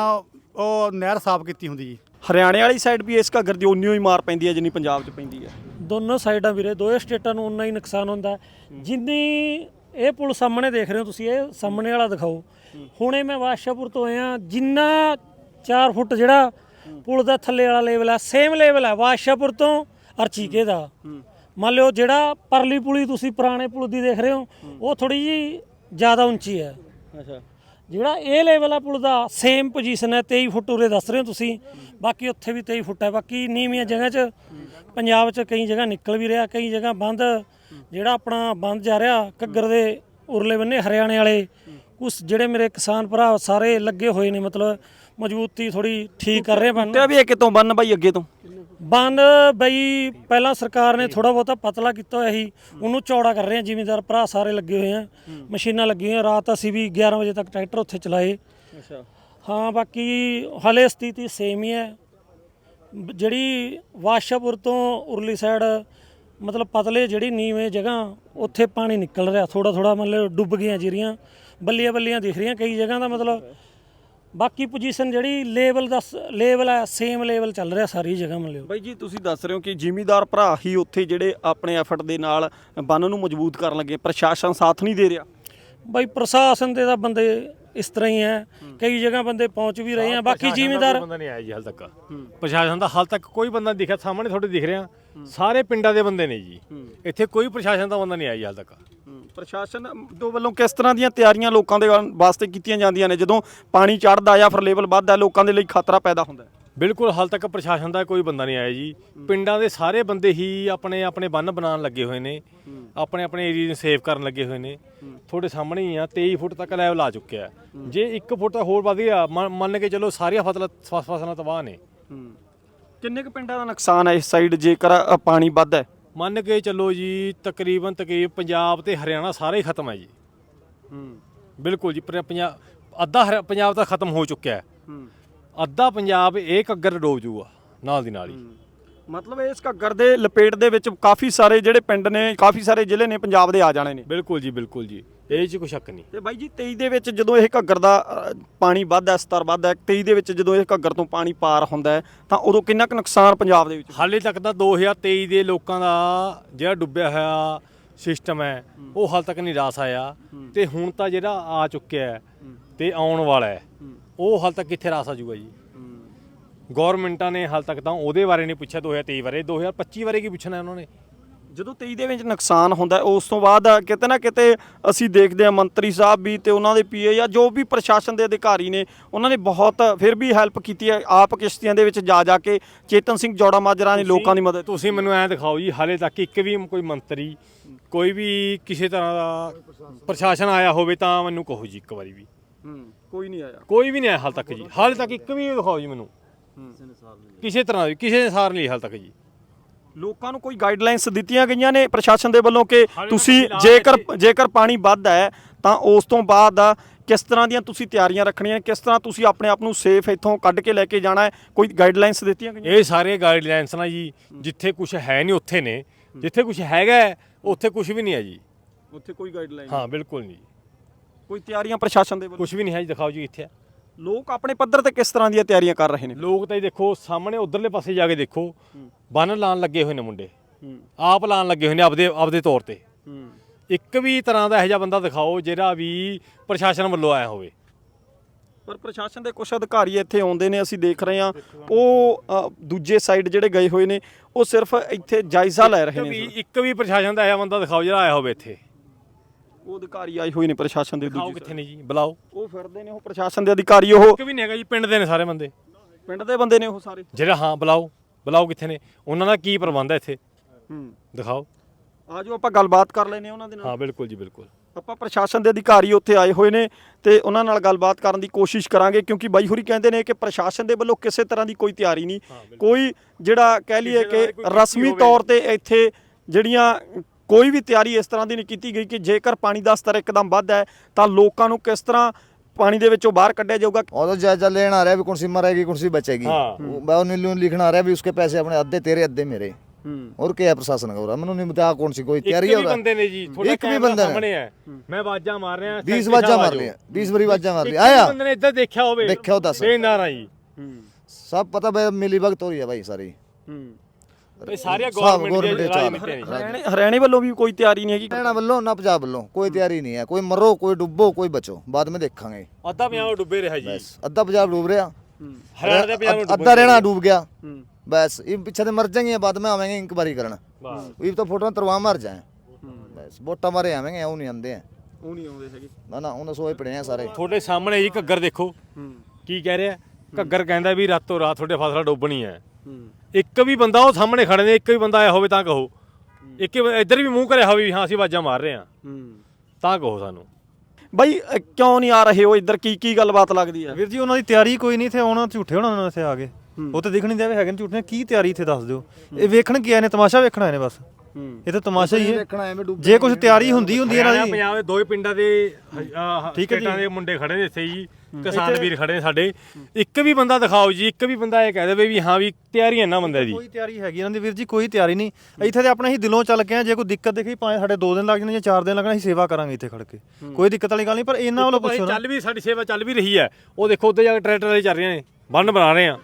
ਉਹ ਨਹਿਰ ਸਾਫ਼ ਕੀਤੀ ਹੁੰਦੀ ਜੀ। ਹਰਿਆਣੇ ਵਾਲੀ ਸਾਈਡ ਵੀ ਇਸ ਘੱਗਰ ਦੀ ਉਨੀ ਹੀ ਮਾਰ ਪੈਂਦੀ ਹੈ ਜਿੰਨੀ ਪੰਜਾਬ 'ਚ ਪੈਂਦੀ ਹੈ। ਦੋਨੋਂ ਸਾਈਡਾਂ ਵੀਰੇ ਦੋਏ ਸਟੇਟਾਂ ਨੂੰ ਉਨਾ ਹੀ ਨੁਕਸਾਨ ਹੁੰਦਾ। ਜਿੰਨੀ ਇਹ ਪੁਲ ਸਾਹਮਣੇ ਦੇਖ ਰਹੇ ਹੋ ਤੁਸੀਂ ਇਹ ਸਾਹਮਣੇ ਵਾਲਾ ਦਿਖਾਓ। ਹੁਣੇ ਮੈਂ ਬਾਦਸ਼ਾਹਪੁਰ ਤੋਂ ਆਇਆ ਜਿੰਨਾ 4 ਫੁੱਟ ਜਿਹੜਾ ਪੁਲ ਦਾ ਥੱਲੇ ਵਾਲਾ ਲੈਵਲ ਹੈ ਸੇਮ ਲੈਵਲ ਹੈ ਬਾਦਸ਼ਾਹਪੁਰ ਤੋਂ ਅਰਚੀਕੇ ਦਾ। ਮੰਨ ਲਿਓ ਜਿਹੜਾ ਪਰਲੀ ਪੁਲੀ ਤੁਸੀਂ ਪੁਰਾਣੇ ਪੁਲ ਦੀ ਦੇਖ ਰਹੇ ਹੋ ਉਹ ਥੋੜੀ ਜੀ ਜ਼ਿਆਦਾ ਉੱਚੀ ਹੈ। ਅੱਛਾ। ਜਿਹੜਾ ਇਹ ਲੈਵਲ ਹੈ ਪੁਲ ਦਾ ਸੇਮ ਪੋਜੀਸ਼ਨ ਹੈ 23 ਫੁੱਟ ਉਰੇ ਦੱਸ ਰਹੇ ਹੋ ਤੁਸੀਂ। ਬਾਕੀ ਉੱਥੇ ਵੀ 23 ਫੁੱਟ ਹੈ ਬਾਕੀ ਨੀਵੀਆਂ ਜਗ੍ਹਾ 'ਚ ਪੰਜਾਬ 'ਚ ਕਈ ਜਗ੍ਹਾ ਨਿਕਲ ਵੀ ਰਿਹਾ ਕਈ ਜਗ੍ਹਾ ਬੰਦ। ਜਿਹੜਾ ਆਪਣਾ ਬੰਦ ਜਾ ਰਿਹਾ ਘੱਗਰ ਦੇ ਉਰਲੇ ਬੰਨੇ ਹਰਿਆਣੇ ਵਾਲੇ ਕੁਛ ਜਿਹੜੇ ਮੇਰੇ ਕਿਸਾਨ ਭਰਾ ਸਾਰੇ ਲੱਗੇ ਹੋਏ ਨੇ ਮਤਲਬ ਮਜ਼ਬੂਤੀ ਥੋੜੀ ਠੀਕ ਕਰ ਰਹੇ ਬੰਨ ਤੇ ਵੀ ਇਹ ਕਿਤੋਂ ਬੰਨ ਬਾਈ ਅੱਗੇ ਤੋਂ? ਬੰਦ ਬਈ ਪਹਿਲਾਂ ਸਰਕਾਰ ਨੇ ਥੋੜਾ ਬਹੁਤਾ ਪਤਲਾ ਕੀਤਾ ਹੋਇਆ ਸੀ। ਉਹਨੂੰ ਚੌੜਾ ਕਰ ਰਹੇ ਆ ਜ਼ਿਮੀਂਦਾਰ ਭਰਾ ਸਾਰੇ ਲੱਗੇ ਹੋਏ ਆ। ਮਸ਼ੀਨਾਂ ਲੱਗੀਆਂ ਹੋਈਆਂ ਰਾਤ ਅਸੀਂ ਵੀ 11 ਵਜੇ ਤੱਕ ਟਰੈਕਟਰ ਉੱਥੇ ਚਲਾਏ। ਅੱਛਾ। ਹਾਂ ਬਾਕੀ ਹਲੇ ਸਥਿਤੀ ਸੇਮ ਹੀ ਹੈ। ਜਿਹੜੀ ਵਾਸ਼ਾਪੁਰ ਤੋਂ ਉਰਲੀ ਸਾਈਡ ਮਤਲਬ ਪਤਲੇ ਜਿਹੜੀ ਨੀਵੇਂ ਜਗ੍ਹਾ ਉੱਥੇ ਪਾਣੀ ਨਿਕਲ ਰਿਹਾ। ਥੋੜਾ ਥੋੜਾ ਮਤਲਬ ਡੁੱਬ ਗਈਆਂ ਜਿਹੜੀਆਂ ਬੱਲੀਆਂ ਬੱਲੀਆਂ ਦਿਖ ਰਹੀਆਂ ਕਈ ਜਗ੍ਹਾ ਦਾ ਮਤਲਬ। ਬਾਕੀ ਪੋਜੀਸ਼ਨ ਜਿਹੜੀ ਲੈਵਲ ਦਾ ਲੈਵਲ ਹੈ ਸੇਮ ਲੈਵਲ ਚੱਲ ਰਿਹਾ ਸਾਰੀ ਜਗ੍ਹਾ ਮਤਲਬ। ਬਾਈ ਜੀ ਤੁਸੀਂ ਦੱਸ ਰਹੇ ਹੋ ਕਿ ਜ਼ਿਮੀਦਾਰ ਭਰਾ ਹੀ ਉੱਥੇ ਜਿਹੜੇ ਆਪਣੇ ਐਫਰਟ ਦੇ ਨਾਲ ਬੰਨ ਨੂੰ ਮਜ਼ਬੂਤ ਕਰਨ ਲੱਗੇ ਪ੍ਰਸ਼ਾਸਨ ਸਾਥ ਨਹੀਂ ਦੇ ਰਿਹਾ? ਬਾਈ ਪ੍ਰਸ਼ਾਸਨ ਦੇ ਤਾਂ ਬੰਦੇ ਇਸ ਤਰ੍ਹਾਂ ਹੀ ਹੈ। ਕਈ ਜਗ੍ਹਾ ਬੰਦੇ ਪਹੁੰਚ ਵੀ ਰਹੇ ਆ ਬਾਕੀ ਜ਼ਿਮੀਦਾਰ ਬੰਦਾ ਨਹੀਂ ਆਇਆ ਜੀ ਹਾਲ ਤੱਕ। ਪ੍ਰਸ਼ਾਸਨ ਦਾ ਹਾਲ ਤੱਕ ਕੋਈ ਬੰਦਾ ਦਿਖਿਆ ਸਾਹਮਣੇ ਤੁਹਾਡੇ ਦਿਖ ਰਿਹਾ। ਸਾਰੇ ਪਿੰਡਾਂ ਦੇ ਬੰਦੇ ਨੇ ਜੀ। ਇੱਥੇ ਕੋਈ ਪ੍ਰਸ਼ਾਸਨ ਦਾ ਬੰਦਾ ਨਹੀਂ ਆਇਆ ਜੀ ਹਾਲ ਤੱਕ। ਪ੍ਰਸ਼ਾਸਨ ਦੋ ਵੱਲੋਂ ਕਿਸ ਤਰ੍ਹਾਂ ਦੀਆਂ ਤਿਆਰੀਆਂ ਲੋਕਾਂ ਦੇ ਵਾਸਤੇ ਕੀਤੀਆਂ ਜਾਂਦੀਆਂ ਨੇ? ਜਦੋਂ ਪਾਣੀ ਚੜ੍ਹਦਾ ਜਾਂ ਫਿਰ ਲੈਵਲ ਵੱਧਦਾ ਲੋਕਾਂ ਦੇ ਲਈ ਖਤਰਾ ਪੈਦਾ ਹੁੰਦਾ ਹੈ। ਬਿਲਕੁਲ ਹਾਲ ਤੱਕ ਪ੍ਰਸ਼ਾਸਨ ਦਾ ਕੋਈ ਬੰਦਾ ਨਹੀਂ ਆਇਆ ਜੀ। ਪਿੰਡਾਂ ਦੇ ਸਾਰੇ ਬੰਦੇ ਹੀ ਆਪਣੇ ਆਪਣੇ ਬੰਨ ਬਣਾਉਣ ਲੱਗੇ ਹੋਏ ਨੇ। ਆਪਣੇ ਆਪਣੇ ਏਰੀਆ ਨੂੰ ਸੇਵ ਕਰਨ ਲੱਗੇ ਹੋਏ ਨੇ। ਤੁਹਾਡੇ ਸਾਹਮਣੇ ਹੀ ਆ 23 ਫੁੱਟ ਤੱਕ ਲੈਵਲ ਆ ਚੁੱਕਿਆ ਹੈ। ਜੇ 1 ਫੁੱਟ ਹੋਰ ਵਧ ਗਿਆ ਮੰਨ- ਮੰਨ ਕੇ ਚਲੋ ਸਾਰੀਆਂ ਫਸਲਾਂ ਫਸ- ਫਸਲਾਂ ਤਬਾਹ ਨੇ। ਕਿੰਨੇ ਕੁ ਪਿੰਡਾਂ ਦਾ ਨੁਕਸਾਨ ਹੈ ਇਸ ਸਾਈਡ ਜੇਕਰ ਅ, ਪਾਣੀ ਵੱਧਦਾ ਹੈ? ਮੰਨ ਕੇ ਚੱਲੋ ਜੀ ਤਕਰੀਬਨ ਤਕਰੀਬ ਪੰਜਾਬ ਤੇ ਹਰਿਆਣਾ ਸਾਰੇ ਹੀ ਖਤਮ ਹੈ ਜੀ। ਬਿਲਕੁਲ ਜੀ ਪੰਜਾਬ ਅੱਧਾ ਹਰਿ- ਪੰਜਾਬ ਤਾਂ ਖਤਮ ਹੋ ਚੁੱਕਿਆ ਹੈ। ਅੱਧਾ ਪੰਜਾਬ ਇਹ ਘੱਗਰ ਡੋਬ ਜੂਗਾ ਨਾਲ ਦੀ ਨਾਲ ਹੀ। ਮਤਲਬ ਇਸ ਘੱਗਰ ਦੇ ਲਪੇਟ ਦੇ ਵਿੱਚ ਕਾਫੀ ਸਾਰੇ ਜਿਹੜੇ ਪਿੰਡ ਨੇ ਕਾਫੀ ਸਾਰੇ ਜ਼ਿਲ੍ਹੇ ਨੇ ਪੰਜਾਬ ਦੇ ਆ ਜਾਣੇ ਨੇ। ਬਿਲਕੁਲ ਜੀ ਬਿਲਕੁਲ ਜੀ। ਇਹ 'ਚ ਕੋਈ ਸ਼ੱਕ ਨਹੀਂ। ਤੇ ਬਾਈ ਜੀ 23 ਦੇ ਵਿੱਚ ਜਦੋਂ ਇਹ ਘੱਗਰ ਦਾ ਅ, ਪਾਣੀ ਵੱਧਦਾ ਸਤਰ ਵੱਧਦਾ 23 ਦੇ ਵਿੱਚ ਜਦੋਂ ਇਹ ਘੱਗਰ ਤੋਂ ਪਾਣੀ ਪਾਰ ਹੁੰਦਾ ਹੈ ਤਾਂ ਉਦੋਂ ਕਿੰਨਾ ਕੁ ਨੁਕਸਾਨ ਪੰਜਾਬ ਦੇ ਵਿੱਚ? ਹਾਲੇ ਤੱਕ ਤਾਂ 2023 ਦੇ ਲੋਕਾਂ ਦਾ ਜਿਹੜਾ ਡੁੱਬਿਆ ਹੋਇਆ ਸਿਸਟਮ ਹੈ ਉਹ ਹਾਲ ਤੱਕ ਨਹੀਂ ਰਾਸ ਆਇਆ ਤੇ ਹੁਣ ਤਾਂ ਜਿਹੜਾ ਆ ਚੁੱਕਿਆ ਹੈ ਤੇ ਆਉਣ ਵਾਲਾ ਹੈ ਉਹ ਹਾਲ ਤੱਕ ਕਿੱਥੇ ਰਾਸ ਆ ਜੂਗਾ ਜੀ? ਗਵਰਨਮੈਂਟਾਂ ਨੇ ਹਾਲ ਤੱਕ ਤਾਂ ਉਹਦੇ ਬਾਰੇ ਨਹੀਂ ਪੁੱਛਿਆ 2023 ਬਾਰੇ। 2025 ਬਾਰੇ ਕੀ ਪੁੱਛਣਾ ਉਹਨਾਂ ਨੇ? ਜਦੋਂ 23 ਦੇ ਵਿੱਚ ਨੁਕਸਾਨ ਹੁੰਦਾ ਉਸ ਤੋਂ ਬਾਅਦ ਕਿਤੇ ਨਾ ਕਿਤੇ ਅਸੀਂ ਦੇਖਦੇ ਹਾਂ ਮੰਤਰੀ ਸਾਹਿਬ ਵੀ ਤੇ ਉਹਨਾਂ ਦੇ ਪੀਏ ਜਾਂ ਜੋ ਵੀ ਪ੍ਰਸ਼ਾਸਨ ਦੇ ਅਧਿਕਾਰੀ ਨੇ ਉਹਨਾਂ ਨੇ ਬਹੁਤ ਫਿਰ ਵੀ ਹੈਲਪ ਕੀਤੀ ਹੈ ਆਪ ਕਿਸ਼ਤੀਆਂ ਦੇ ਵਿੱਚ ਜਾ ਜਾ ਕੇ। ਚੇਤਨ ਸਿੰਘ ਜੋੜਾ ਮਾਜਰਾ ਨੇ ਲੋਕਾਂ ਦੀ ਮਦਦ ਤੁਸੀਂ ਮੈਨੂੰ ਐਂ ਦਿਖਾਓ ਜੀ ਹਾਲੇ ਤੱਕ ਇੱਕ ਵੀ ਕੋਈ ਮੰਤਰੀ ਕੋਈ ਵੀ ਕਿਸੇ ਤਰ੍ਹਾਂ ਦਾ ਪ੍ਰਸ਼ਾਸਨ ਆਇਆ ਹੋਵੇ ਤਾਂ ਮੈਨੂੰ ਕਹੋ ਜੀ ਇੱਕ ਵਾਰੀ ਵੀ। ਕੋਈ ਨਹੀਂ ਆਇਆ। ਕੋਈ ਵੀ ਨਹੀਂ ਆਇਆ ਹਾਲ ਤੱਕ ਜੀ। ਹਾਲੇ ਤੱਕ ਇੱਕ ਵੀ ਦਿਖਾਓ ਜੀ ਮੈਨੂੰ। ਕਿਸੇ ਤਰ੍ਹਾਂ ਦੀ ਕਿਸੇ ਨੇ ਸਾਰ ਨਹੀਂ ਹਾਲ ਤੱਕ ਜੀ। ਲੋਕਾਂ ਨੂੰ ਕੋਈ ਗਾਈਡਲਾਈਨਸ ਦਿੱਤੀਆਂ ਗਈਆਂ ਨੇ ਪ੍ਰਸ਼ਾਸਨ ਦੇ ਵੱਲੋਂ ਕਿ ਤੁਸੀਂ ਜੇਕਰ ਜੇਕਰ ਪਾਣੀ ਵੱਧਦਾ ਹੈ ਤਾਂ ਉਸ ਤੋਂ ਬਾਅਦ ਕਿਸ ਤਰ੍ਹਾਂ ਦੀਆਂ ਤੁਸੀਂ ਤਿਆਰੀਆਂ ਰੱਖਣੀਆਂ ਨੇ? ਕਿਸ ਤਰ੍ਹਾਂ ਤੁਸੀਂ ਆਪਣੇ ਆਪ ਨੂੰ ਸੇਫ ਇੱਥੋਂ ਕੱਢ ਕੇ ਲੈ ਕੇ ਜਾਣਾ ਹੈ? ਕੋਈ ਗਾਈਡਲਾਈਨਸ ਦਿੱਤੀਆਂ ਗਈਆਂ ਇਹ ਸਾਰੇ ਗਾਈਡਲਾਈਨਸ ਨਾ ਜੀ ਜਿੱਥੇ ਕੁਝ ਹੈ ਨਹੀਂ ਉੱਥੇ ਨੇ। ਜਿੱਥੇ ਕੁਝ ਹੈਗਾ ਉੱਥੇ ਕੁਝ ਵੀ ਨਹੀਂ ਹੈ ਜੀ। ਉੱਥੇ ਕੋਈ ਗਾਈਡਲਾਈਨ ਹਾਂ ਬਿਲਕੁਲ ਨਹੀਂ ਕੋਈ ਤਿਆਰੀਆਂ ਪ੍ਰਸ਼ਾਸਨ ਦੇ ਵੱਲੋਂ? ਕੁਝ ਵੀ ਨਹੀਂ ਹੈ ਜੀ ਦਿਖਾਓ ਜੀ ਇੱਥੇ। ਲੋਕ ਆਪਣੇ ਪੱਧਰ ਤੇ ਕਿਸ ਤਰ੍ਹਾਂ ਦੀਆਂ ਤਿਆਰੀਆਂ ਕਰ ਰਹੇ ਨੇ? ਲੋਕ ਤਾਂ ਇਹ ਦੇਖੋ ਸਾਹਮਣੇ ਉਧਰਲੇ ਪਾਸੇ ਜਾ ਕੇ ਦੇਖੋ। ਬੰਨ ਲਾਣ ਲੱਗੇ ਹੋਏ ਨੇ ਮੁੰਡੇ। ਆਪ ਲਾਣ ਲੱਗੇ ਹੋਏ ਨੇ ਆਪਦੇ ਆਪਦੇ ਤੌਰ ਤੇ। ਇੱਕ ਵੀ ਤਰ੍ਹਾਂ ਦਾ ਇਹੋ ਜਿਹਾ ਬੰਦਾ ਦਿਖਾਓ ਜਿਹੜਾ ਵੀ ਪ੍ਰਸ਼ਾਸਨ ਵੱਲੋਂ ਆਇਆ ਹੋਵੇ। ਪਰ ਪ੍ਰਸ਼ਾਸਨ ਦੇ ਕੁਝ ਅਧਿਕਾਰੀ ਇੱਥੇ ਆਉਂਦੇ ਨੇ ਅਸੀਂ ਦੇਖ ਰਹੇ ਹਾਂ। ਉਹ ਅ, ਦੂਜੇ ਸਾਈਡ ਜਿਹੜੇ ਗਏ ਹੋਏ ਨੇ ਉਹ ਸਿਰਫ ਇੱਥੇ ਜਾਇਜ਼ਾ ਲੈ ਰਹੇ ਇੱਕ ਵੀ ਨੇ ਇੱਕ ਵੀ ਪ੍ਰਸ਼ਾਸਨ ਦਾ ਇਹੋ ਜਿਹਾ ਬੰਦਾ ਦਿਖਾਓ ਜਿਹੜਾ ਆਇਆ ਹੋਵੇ ਇੱਥੇ। ਉਹ ਅਧਿਕਾਰੀ ਆਏ ਹੋਏ ਨੇ ਪ੍ਰਸ਼ਾਸਨ ਦੇ ਦਿਖਾਓ ਦੂਜੇ ਕਿੱਥੇ ਨੇ ਜੀ ਬੁਲਾਓ। ਉਹ ਫਿਰਦੇ ਨੇ ਉਹ ਪ੍ਰਸ਼ਾਸਨ ਦੇ ਅਧਿਕਾਰੀ ਉਹ ਇੱਕ ਵੀ ਨਹੀਂ ਹੈਗਾ ਜੀ ਪਿੰਡ ਦੇ ਨੇ ਸਾਰੇ ਬੰਦੇ। ਪਿੰਡ ਦੇ ਬੰਦੇ ਨੇ ਉਹ ਸਾਰੇ। ਜਿਹੜਾ ਹਾਂ ਬੁਲਾਓ। ਬੁਲਾਓ ਕਿੱਥੇ ਨੇ? ਉਹਨਾਂ ਦਾ ਕੀ ਪ੍ਰਬੰਧ ਹੈ ਇੱਥੇ? ਹੂੰ। ਦਿਖਾਓ। ਆਜੋ ਆਪਾਂ ਗੱਲਬਾਤ ਕਰ ਲੈਨੇ ਉਹਨਾਂ ਦੇ ਨਾਲ। ਹਾਂ ਬਿਲਕੁਲ ਜੀ ਬਿਲਕੁਲ। ਆਪਾਂ ਪ੍ਰਸ਼ਾਸਨ ਦੇ ਅਧਿਕਾਰੀ ਉੱਥੇ ਆਏ ਹੋਏ ਨੇ ਤੇ ਉਹਨਾਂ ਨਾਲ ਗੱਲਬਾਤ ਕਰਨ ਦੀ ਕੋਸ਼ਿਸ਼ ਕਰਾਂਗੇ ਕਿਉਂਕਿ ਬਾਈ ਹੋਰੀ ਕਹਿੰਦੇ ਨੇ ਕਿ ਪ੍ਰਸ਼ਾਸਨ ਦੇ ਵੱਲੋਂ ਕਿਸੇ ਤਰ੍ਹਾਂ ਦੀ ਕੋਈ ਤਿਆਰੀ ਨਹੀਂ। ਕੋਈ ਜਿਹੜਾ ਕਹਿ ਲਈਏ ਕਿ ਰਸਮੀ। ਤੌਰ ਤੇ ਇੱਥੇ ਜਿਹੜੀਆਂ ਕੋਈ ਵੀ ਤਿਆਰੀ ਇਸ ਤਰ੍ਹਾਂ ਦੀ ਨਹੀਂ ਕੀਤੀ ਗਈ ਕਿ ਜੇਕਰ ਪਾਣੀ ਦਾ ਸਤਰ ਇੱਕਦਮ ਵੱਧਦਾ ਹੈ ਤਾਂ ਲੋਕਾਂ ਨੂੰ ਕਿਸ ਤਰ੍ਹਾਂ ਪਾਣੀ ਦੇ ਵਿੱਚੋਂ ਬਾਹਰ ਕੱਢਿਆ ਜਾਊਗਾ और तो जायजा लेना आ रहा है भी कौन सी मरेगी कौन सी बचेगी हाँ। वो- वो नीलू लिखना आ रहा है भी उसके पैसे अपने अद्धे तेरे अद्धे मेरे और क्या है प्रशासन का हो रहा मैंने नहीं बताया कौन सी कोई ਇੱਕ तैयारी ਵੀ है उधर? ਬੰਦੇ ਨੇ ਜੀ ਤੁਹਾਡਾ ਇੱਕ ਵੀ ਕੈਮਰਾ ਬੰਦਾ ਸਾਹਮਣੇ ਹੈ ਮੈਂ ਆਵਾਜ਼ਾਂ ਮਾਰ ਰਿਹਾ बीस ਸੈਕਟਰੀ बाजा ਸਾਹਿਬ मार ਆ लिया ਜਾਓ। बीस बड़ी बाजा मार ਇੱਕ लिया ਵੀ आया ਬੰਦੇ ਨੇ ਇੱਧਰ ਦੇਖਿਆ ਹੋਵੇ ਦੇਖਿਆ ਉਹ ਦੱਸ। ਬੇਨਾਰਾ ਜੀ सब पता भाई मिली भगत हो रही है भाई सारी ਹਰਿਆਣੇ ਵੱਲੋਂ ਵੀ ਕੋਈ ਤਿਆਰੀ ਨਹੀਂ ਹੈਗੀ? ਹਰਿਆਣਾ ਵੱਲੋਂ ਨਾ ਪੰਜਾਬ ਵੱਲੋਂ ਕੋਈ ਤਿਆਰੀ ਨਹੀਂ ਹੈ। ਕੋਈ ਮਰੋ ਕੋਈ ਡੁੱਬੋ ਕੋਈ ਬਚੋ। ਬਾਅਦ ਵਿੱਚ ਦੇਖਾਂਗੇ। ਅੱਧਾ ਪੰਜਾਬ ਡੁੱਬੇ ਰਿਹਾ ਜੀ। ਅੱਧਾ ਪੰਜਾਬ ਡੁੱਬ ਰਿਹਾ। ਹਰਿਆਣਾ ਦਾ ਪੰਜਾਬ ਅੱਧਾ ਰਹਿਣਾ ਡੁੱਬ ਗਿਆ। ਬਸ ਇਹ ਪਿੱਛੇ ਤੇ ਮਰ ਜਾਣਗੇ ਬਾਅਦ ਵਿੱਚ ਆਵਾਂਗੇ ਇਨਕੁਆਰੀ ਕਰਨ। ਬਸ। ਇਹ ਤਾਂ ਫੋਟੋਆਂ ਤਰਵਾ ਮਰ ਜਾਏ। ਬਸ ਵੋਟਾਂ ਮਾਰੇ ਆਵਾਂਗੇ ਉਹ ਨਹੀਂ ਆਉਂਦੇ ਆ। ਉਹ ਨਹੀਂ ਆਉਂਦੇ ਹੈਗੇ। ਨਾ ਨਾ ਉਹਨਾਂ ਸੋਏ ਪੜੇ ਆ ਸਾਰੇ। ਤੁਹਾਡੇ ਸਾਹਮਣੇ ਜੀ ਘੱਗਰ ਦੇਖੋ। ਕੀ ਕਹਿ ਰਿਹਾ? ਘੱਗਰ ਕਹਿੰਦਾ ਵੀ ਰਾਤੋਂ ਰਾਤ ਤੁਹਾਡੇ ਫਸਲਾਂ ਡੁੱਬਣੀ ਹੈ। ਇੱਕ ਵੀ ਬੰਦਾ ਉਹ ਸਾਹਮਣੇ ਖੜੇ ਨੇ ਇੱਕ ਵੀ ਬੰਦਾ ਆਇਆ ਹੋਵੇ ਤਾਂ ਕਹੋ। ਇੱਕ ਇੱਧਰ ਵੀ ਮੂੰਹ ਕਰਿਆ ਹੋਵੇ ਹਾਂ ਅਸੀਂ ਆਵਾਜ਼ਾਂ ਮਾਰ ਰਹੇ ਹਾਂ। ਤਾਂ ਕਹੋ ਸਾਨੂੰ। ਬਾਈ ਕਿਉਂ ਨਹੀਂ ਆ ਰਹੇ ਹੋ ਇੱਧਰ? ਕੀ ਕੀ ਗੱਲਬਾਤ ਲੱਗਦੀ ਹੈ? ਵੀਰ ਜੀ ਉਹਨਾਂ ਦੀ ਤਿਆਰੀ ਕੋਈ ਨਹੀਂ ਤੇ ਆਉਣਾ ਝੂਠੇ ਉਹਨਾਂ ਨੇ ਇੱਥੇ ਆ ਗਏ ਉਹ ਤੇ ਦਿਖਣੀ ਦੇਵੇ ਹੈਗੇ ਝੂਠੇ ਕੀ ਤਿਆਰੀ ਇੱਥੇ ਦੱਸ ਦਿਓ? ਇਹ ਵੇਖਣ ਕੀ ਆਏ ਨੇ ਤਮਾਸ਼ਾ ਵੇਖਣ ਆਏ ਨੇ ਬਸ। ਇਹ ਤਾਂ ਤਮਾਸ਼ਾ ਹੀ ਹੈ। ਜੇ ਕੁਝ ਤਿਆਰੀ ਹੁੰਦੀ ਹੁੰਦੀ ਇਹਨਾਂ ਦੀ ਪੰਜਾਬ ਦੇ ਦੋ ਪਿੰਡਾਂ ਦੇ ਠੀਕ ਹੈ ਜੀ। ਮੁੰਡੇ ਖੜੇ ਨੇ ਇੱਥੇ ਜੀ। ਕਿਸਾਨ ਵੀਰ ਖੜੇ ਨੇ ਸਾਡੇ। ਇੱਕ ਵੀ ਬੰਦਾ ਦਿਖਾਓ ਜੀ ਇੱਕ ਵੀ ਬੰਦਾ ਇਹ ਕਹਿ ਦੇਵੇ ਵੀ ਹਾਂ ਵੀ ਤਿਆਰੀ ਹੈ ਨਾ ਬੰਦੇ ਦੀ। ਕੋਈ ਤਿਆਰੀ ਹੈਗੀ ਇਹਨਾਂ ਦੀ ਵੀਰ ਜੀ ਕੋਈ ਤਿਆਰੀ ਨਹੀਂ। ਇੱਥੇ ਤੇ ਆਪਣੇ ਹੀ ਦਿਲੋਂ ਚੱਲ ਕੇ ਆ। ਜੇ ਕੋਈ ਦਿੱਕਤ ਦੇਖੀ ਭਾਵੇਂ ਸਾਡੇ 2 ਦਿਨ ਲੱਗ ਜਾਣ ਜਾਂ 4 ਦਿਨ ਲੱਗਣ ਅਸੀਂ ਸੇਵਾ ਕਰਾਂਗੇ ਇੱਥੇ ਖੜ ਕੇ। ਕੋਈ ਦਿੱਕਤ ਵਾਲੀ ਗੱਲ ਨਹੀਂ ਪਰ ਇਹਨਾਂ ਵੱਲੋਂ ਪੁੱਛੋ ਚੱਲ ਵੀ ਸਾਡੀ ਸੇਵਾ ਚੱਲ ਵੀ ਰਹੀ ਹੈ। ਉਹ ਦੇਖੋ ਉੱਧਰ ਜਾ ਕੇ ਟਰੈਕਟਰ ਵਾਲੇ ਚੱਲ ਰਹੇ ਨੇ। ਬੰਨ ਬਣਾ ਰਹੇ ਆ।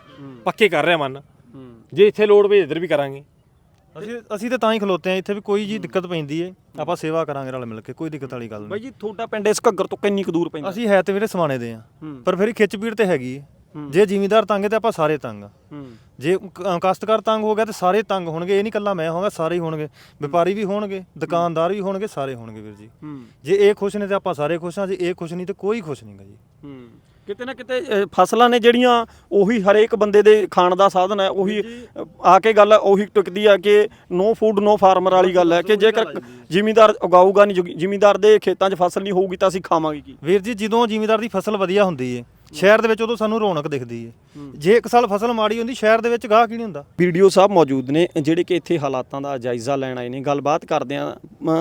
ਪੱਕੇ ਕਰ ਰਹੇ ਆ ਬੰਨ ਜੇ ਇੱਥੇ ਲੋਡ ਪਈ ਇੱਧਰ ਵੀ ਕਰਾਂਗੇ। ਅਸੀਂ ਅਸੀਂ ਤੇ ਤਾਂ ਹੀ ਖਲੋਤੇ ਆ ਇੱਥੇ ਵੀ ਕੋਈ ਜੀ ਦਿੱਕਤ ਪੈਂਦੀ ਏ। ਆਪਾਂ ਸੇਵਾ ਕਰਾਂਗੇ ਰਲ ਮਿਲ ਕੇ ਕੋਈ ਦਿੱਕਤ ਵਾਲੀ ਗੱਲ ਬਾਈ ਨਹੀਂ। ਜੀ ਤੁਹਾਡਾ ਪਿੰਡ ਇਸ ਘੱਗਰ ਤੋਂ ਕਿੰਨੀ ਕੁ ਦੂਰ ਪੈਂਦਾ? ਅਸੀਂ ਹੈ ਤੇ ਵੀਰੇ ਸਮਾਣੇ ਦੇ ਆ ਪਰ ਫਿਰ ਖਿੱਚ ਪੀੜ ਤੇ ਹੈਗੀ ਏ। ਜੇ ਜ਼ਿਮੀਂਦਾਰ ਤੰਗ ਹੈ ਤੇ ਆਪਾਂ ਸਾਰੇ ਤੰਗ ਆ। ਜੇ ਕ- ਕਾਸ਼ਤਕਾਰ ਤੰਗ ਹੋ ਗਿਆ ਤੇ ਸਾਰੇ ਤੰਗ ਹੋਣਗੇ ਇਹ ਨਹੀਂ ਕੱਲਾ ਮੈਂ ਹੋਵਾਂਗਾ ਸਾਰੇ ਹੀ ਹੋਣਗੇ। ਵਪਾਰੀ ਵੀ ਹੋਣਗੇ ਦੁਕਾਨਦਾਰ ਵੀ ਹੋਣਗੇ ਸਾਰੇ ਹੋਣਗੇ ਵੀਰ ਜੀ। ਜੇ ਇਹ ਖੁਸ਼ ਨੇ ਤੇ ਆਪਾਂ ਸਾਰੇ ਖੁਸ਼ ਹਾਂ ਜੇ ਇਹ ਖੁਸ਼ ਨਹੀਂ ਤੇ ਕੋਈ ਖੁਸ਼ ਨਹੀਂਗਾ ਜੀ। ਕਿਤੇ ਨਾ ਕਿਤੇ ਅ, ਫਸਲਾਂ ਨੇ ਜਿਹੜੀਆਂ ਉਹੀ ਹਰੇਕ ਬੰਦੇ ਦੇ ਖਾਣ ਦਾ ਸਾਧਨ ਹੈ ਉਹੀ ਅ, ਆ ਕੇ ਗੱਲ ਉਹੀ ਟਿਕਦੀ ਆ ਕਿ ਨੋ ਫੂਡ ਨੋ ਫਾਰਮਰ ਵਾਲੀ ਗੱਲ ਹੈ ਕਿ ਜੇਕਰ ਜ਼ਿਮੀਂਦਾਰ ਉਗਾਊਗਾ ਨਹੀਂ ਜ਼ਿਮੀਂਦਾਰ ਦੇ ਖੇਤਾਂ 'ਚ ਫਸਲ ਨਹੀਂ ਹੋਊਗੀ ਤਾਂ ਅਸੀਂ ਖਾਵਾਂਗੇ ਕੀ? ਵੀਰ ਜੀ ਜਦੋਂ ਜ਼ਿਮੀਂਦਾਰ ਦੀ ਫਸਲ ਵਧੀਆ ਹੁੰਦੀ ਏ ਸ਼ਹਿਰ ਦੇ ਵਿੱਚ ਉਦੋਂ ਸਾਨੂੰ ਰੌਣਕ ਦਿਖਦੀ ਏ। ਜੇ ਇੱਕ ਸਾਲ ਫਸਲ ਮਾੜੀ ਹੁੰਦੀ ਸ਼ਹਿਰ ਦੇ ਵਿੱਚ ਗਾਹਕ ਹੀ ਨਹੀਂ ਹੁੰਦਾ। ਵੀਡੀਓ ਸਾਹਿਬ ਮੌਜੂਦ ਨੇ ਜਿਹੜੇ ਕਿ ਇੱਥੇ ਹਾਲਾਤਾਂ ਦਾ ਜਾਇਜ਼ਾ ਲੈਣ ਆਏ ਨੇ। ਗੱਲਬਾਤ ਕਰਦੇ ਆ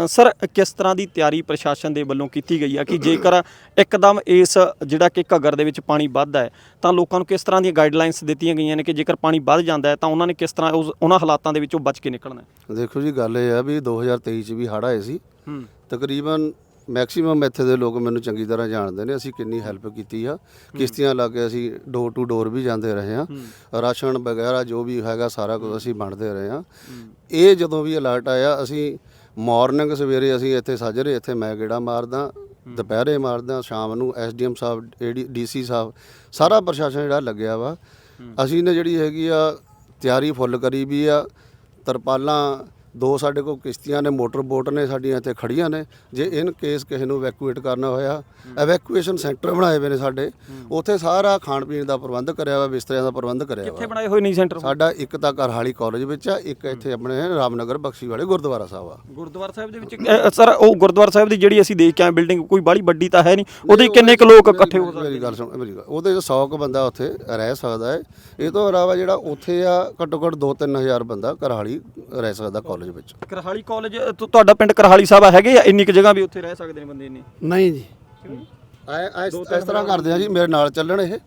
ਸਰ ਕਿਸ ਤਰ੍ਹਾਂ ਦੀ ਤਿਆਰੀ ਪ੍ਰਸ਼ਾਸਨ ਦੇ ਵੱਲੋਂ ਕੀਤੀ ਗਈ ਆ ਕਿ ਜੇਕਰ ਇੱਕਦਮ ਇਸ ਜਿਹੜਾ ਕਿ ਘੱਗਰ ਦੇ ਵਿੱਚ ਪਾਣੀ ਵੱਧਦਾ ਹੈ ਤਾਂ ਲੋਕਾਂ ਨੂੰ ਕਿਸ ਤਰ੍ਹਾਂ ਦੀਆਂ ਗਾਈਡਲਾਈਨਸ ਦਿੱਤੀਆਂ ਗਈਆਂ ਨੇ ਕਿ ਜੇਕਰ ਪਾਣੀ ਵੱਧ ਜਾਂਦਾ ਹੈ ਤਾਂ ਉਹਨਾਂ ਨੇ ਕਿਸ ਤਰ੍ਹਾਂ ਉਸ ਉਹਨਾਂ ਹਾਲਾਤਾਂ ਦੇ ਵਿੱਚੋਂ ਬਚ ਕੇ ਨਿਕਲਣਾ ਹੈ? ਦੇਖੋ ਜੀ ਗੱਲ ਇਹ ਆ ਵੀ 2023 ਚ ਵੀ ਹੜ੍ਹ ਆਏ ਸੀ। ਤਕਰੀਬਨ ਮੈਕਸਿਮਮ ਇੱਥੇ ਦੇ ਲੋਕ ਮੈਨੂੰ ਚੰਗੀ ਤਰ੍ਹਾਂ ਜਾਣਦੇ ਨੇ ਅਸੀਂ ਕਿੰਨੀ ਹੈਲਪ ਕੀਤੀ ਆ। ਕਿਸ਼ਤੀਆਂ ਲਾ ਕੇ ਅਸੀਂ ਡੋਰ ਟੂ ਡੋਰ ਵੀ ਜਾਂਦੇ ਰਹੇ ਆ ਰਾਸ਼ਨ ਵਗੈਰਾ ਜੋ ਵੀ ਹੈਗਾ ਸਾਰਾ ਕੁਝ ਅਸੀਂ ਵੰਡਦੇ ਰਹੇ ਆ ਇਹ ਜਦੋਂ ਵੀ ਅਲਰਟ ਆਇਆ ਅਸੀਂ ਮਾਰਨਿੰਗ ਸਵੇਰੇ ਅਸੀਂ ਇੱਥੇ ਸਾਜਰੇ ਇੱਥੇ ਮੈਂ ਗੇੜਾ ਮਾਰਦਾ ਦੁਪਹਿਰੇ ਮਾਰਦਾ ਸ਼ਾਮ ਨੂੰ ਐਸਡੀਐਮ ਸਾਹਿਬ ਡੀਸੀ ਸਾਹਿਬ ਸਾਰਾ ਪ੍ਰਸ਼ਾਸਨ ਜਿਹੜਾ ਲੱਗਿਆ ਵਾ। ਅਸੀਂ ਨੇ ਜਿਹੜੀ ਹੈਗੀ ਆ ਤਿਆਰੀ ਫੁੱਲ ਕਰੀ ਵੀ ਆ ਤਰਪਾਲਾਂ ਦੋ ਸਾਡੇ ਕੋਲ ਕਿਸ਼ਤੀਆਂ ਨੇ ਮੋਟਰ ਬੋਟ ਨੇ ਸਾਡੀਆਂ ਇੱਥੇ ਖੜੀਆਂ ਨੇ। ਜੇ ਇਨ ਕੇਸ ਕਿਸੇ ਨੂੰ ਇਵੈਕੂਏਟ ਕਰਨਾ ਹੋਇਆ ਇਵੈਕੂਏਸ਼ਨ ਸੈਂਟਰ ਬਣਾਏ ਹੋਏ ਨੇ ਸਾਡੇ। ਉੱਥੇ ਸਾਰਾ ਖਾਣ ਪੀਣ ਦਾ ਪ੍ਰਬੰਧ ਕਰਿਆ ਵਾ ਬਿਸਤਰਿਆਂ ਦਾ ਪ੍ਰਬੰਧ ਕਰਿਆ ਕਿੱਥੇ ਵਾ ਬਣਾਏ ਹੋਏ ਨਹੀਂ ਸੈਂਟਰ ਸਾਡਾ ਇੱਕ ਤਾਂ ਕਰਹਾਲੀ ਕਾਲਜ ਵਿੱਚ ਆ ਇੱਕ ਇੱਥੇ ਆਪਣੇ ਰਾਮਨਗਰ ਬਖਸ਼ੀ ਵਾਲੇ ਗੁਰਦੁਆਰਾ ਸਾਹਿਬ ਆ। ਗੁਰਦੁਆਰਾ ਸਾਹਿਬ ਦੇ ਵਿੱਚ ਸਰ ਉਹ ਗੁਰਦੁਆਰਾ ਸਾਹਿਬ ਦੀ ਜਿਹੜੀ ਅਸੀਂ ਦੇਖ ਕੇ ਆਏ ਬਿਲਡਿੰਗ ਕੋਈ ਬਾਹਲੀ ਵੱਡੀ ਤਾਂ ਹੈ ਨਹੀਂ। ਉਹਦੇ ਕਿੰਨੇ ਕੁ ਲੋਕ ਇਕੱਠੇ ਹੋ ਮੇਰੀ ਗੱਲ ਸੁਣ ਮੇਰੀ ਗੱਲ ਉਹਦੇ 'ਚ 100 ਕੁ ਬੰਦਾ ਉੱਥੇ ਰਹਿ ਸਕਦਾ ਹੈ। ਇਹ ਤੋਂ ਇਲਾਵਾ ਜਿਹੜਾ ਉੱਥੇ ਆ ਘੱਟੋ ਘੱਟ 2-3000 ਬੰਦਾ ਕਰਹਾਲੀ ਰਹਿ ਸਕਦਾ ਕਾਲਜ ਵਿੱਚ। ਕਰਹਾਲੀ ਕਾਲਜ ਤੁਹਾਡਾ ਪਿੰਡ ਕਰਹਾਲੀ ਸਾਹਿਬ ਹੈਗੇ ਆ ਇੰਨੀ ਕੁ ਜਗ੍ਹਾ ਵੀ ਉੱਥੇ ਰਹਿ ਸਕਦੇ ਨੇ ਬੰਦੇ ਨੇ ਨਹੀਂ ਜੀ। ਐ ਐ ਇਸ ਇਸ ਤਰ੍ਹਾਂ ਕਰਦੇ ਆ ਜੀ ਮੇਰੇ ਨਾਲ ਚੱਲਣ ਇਹ।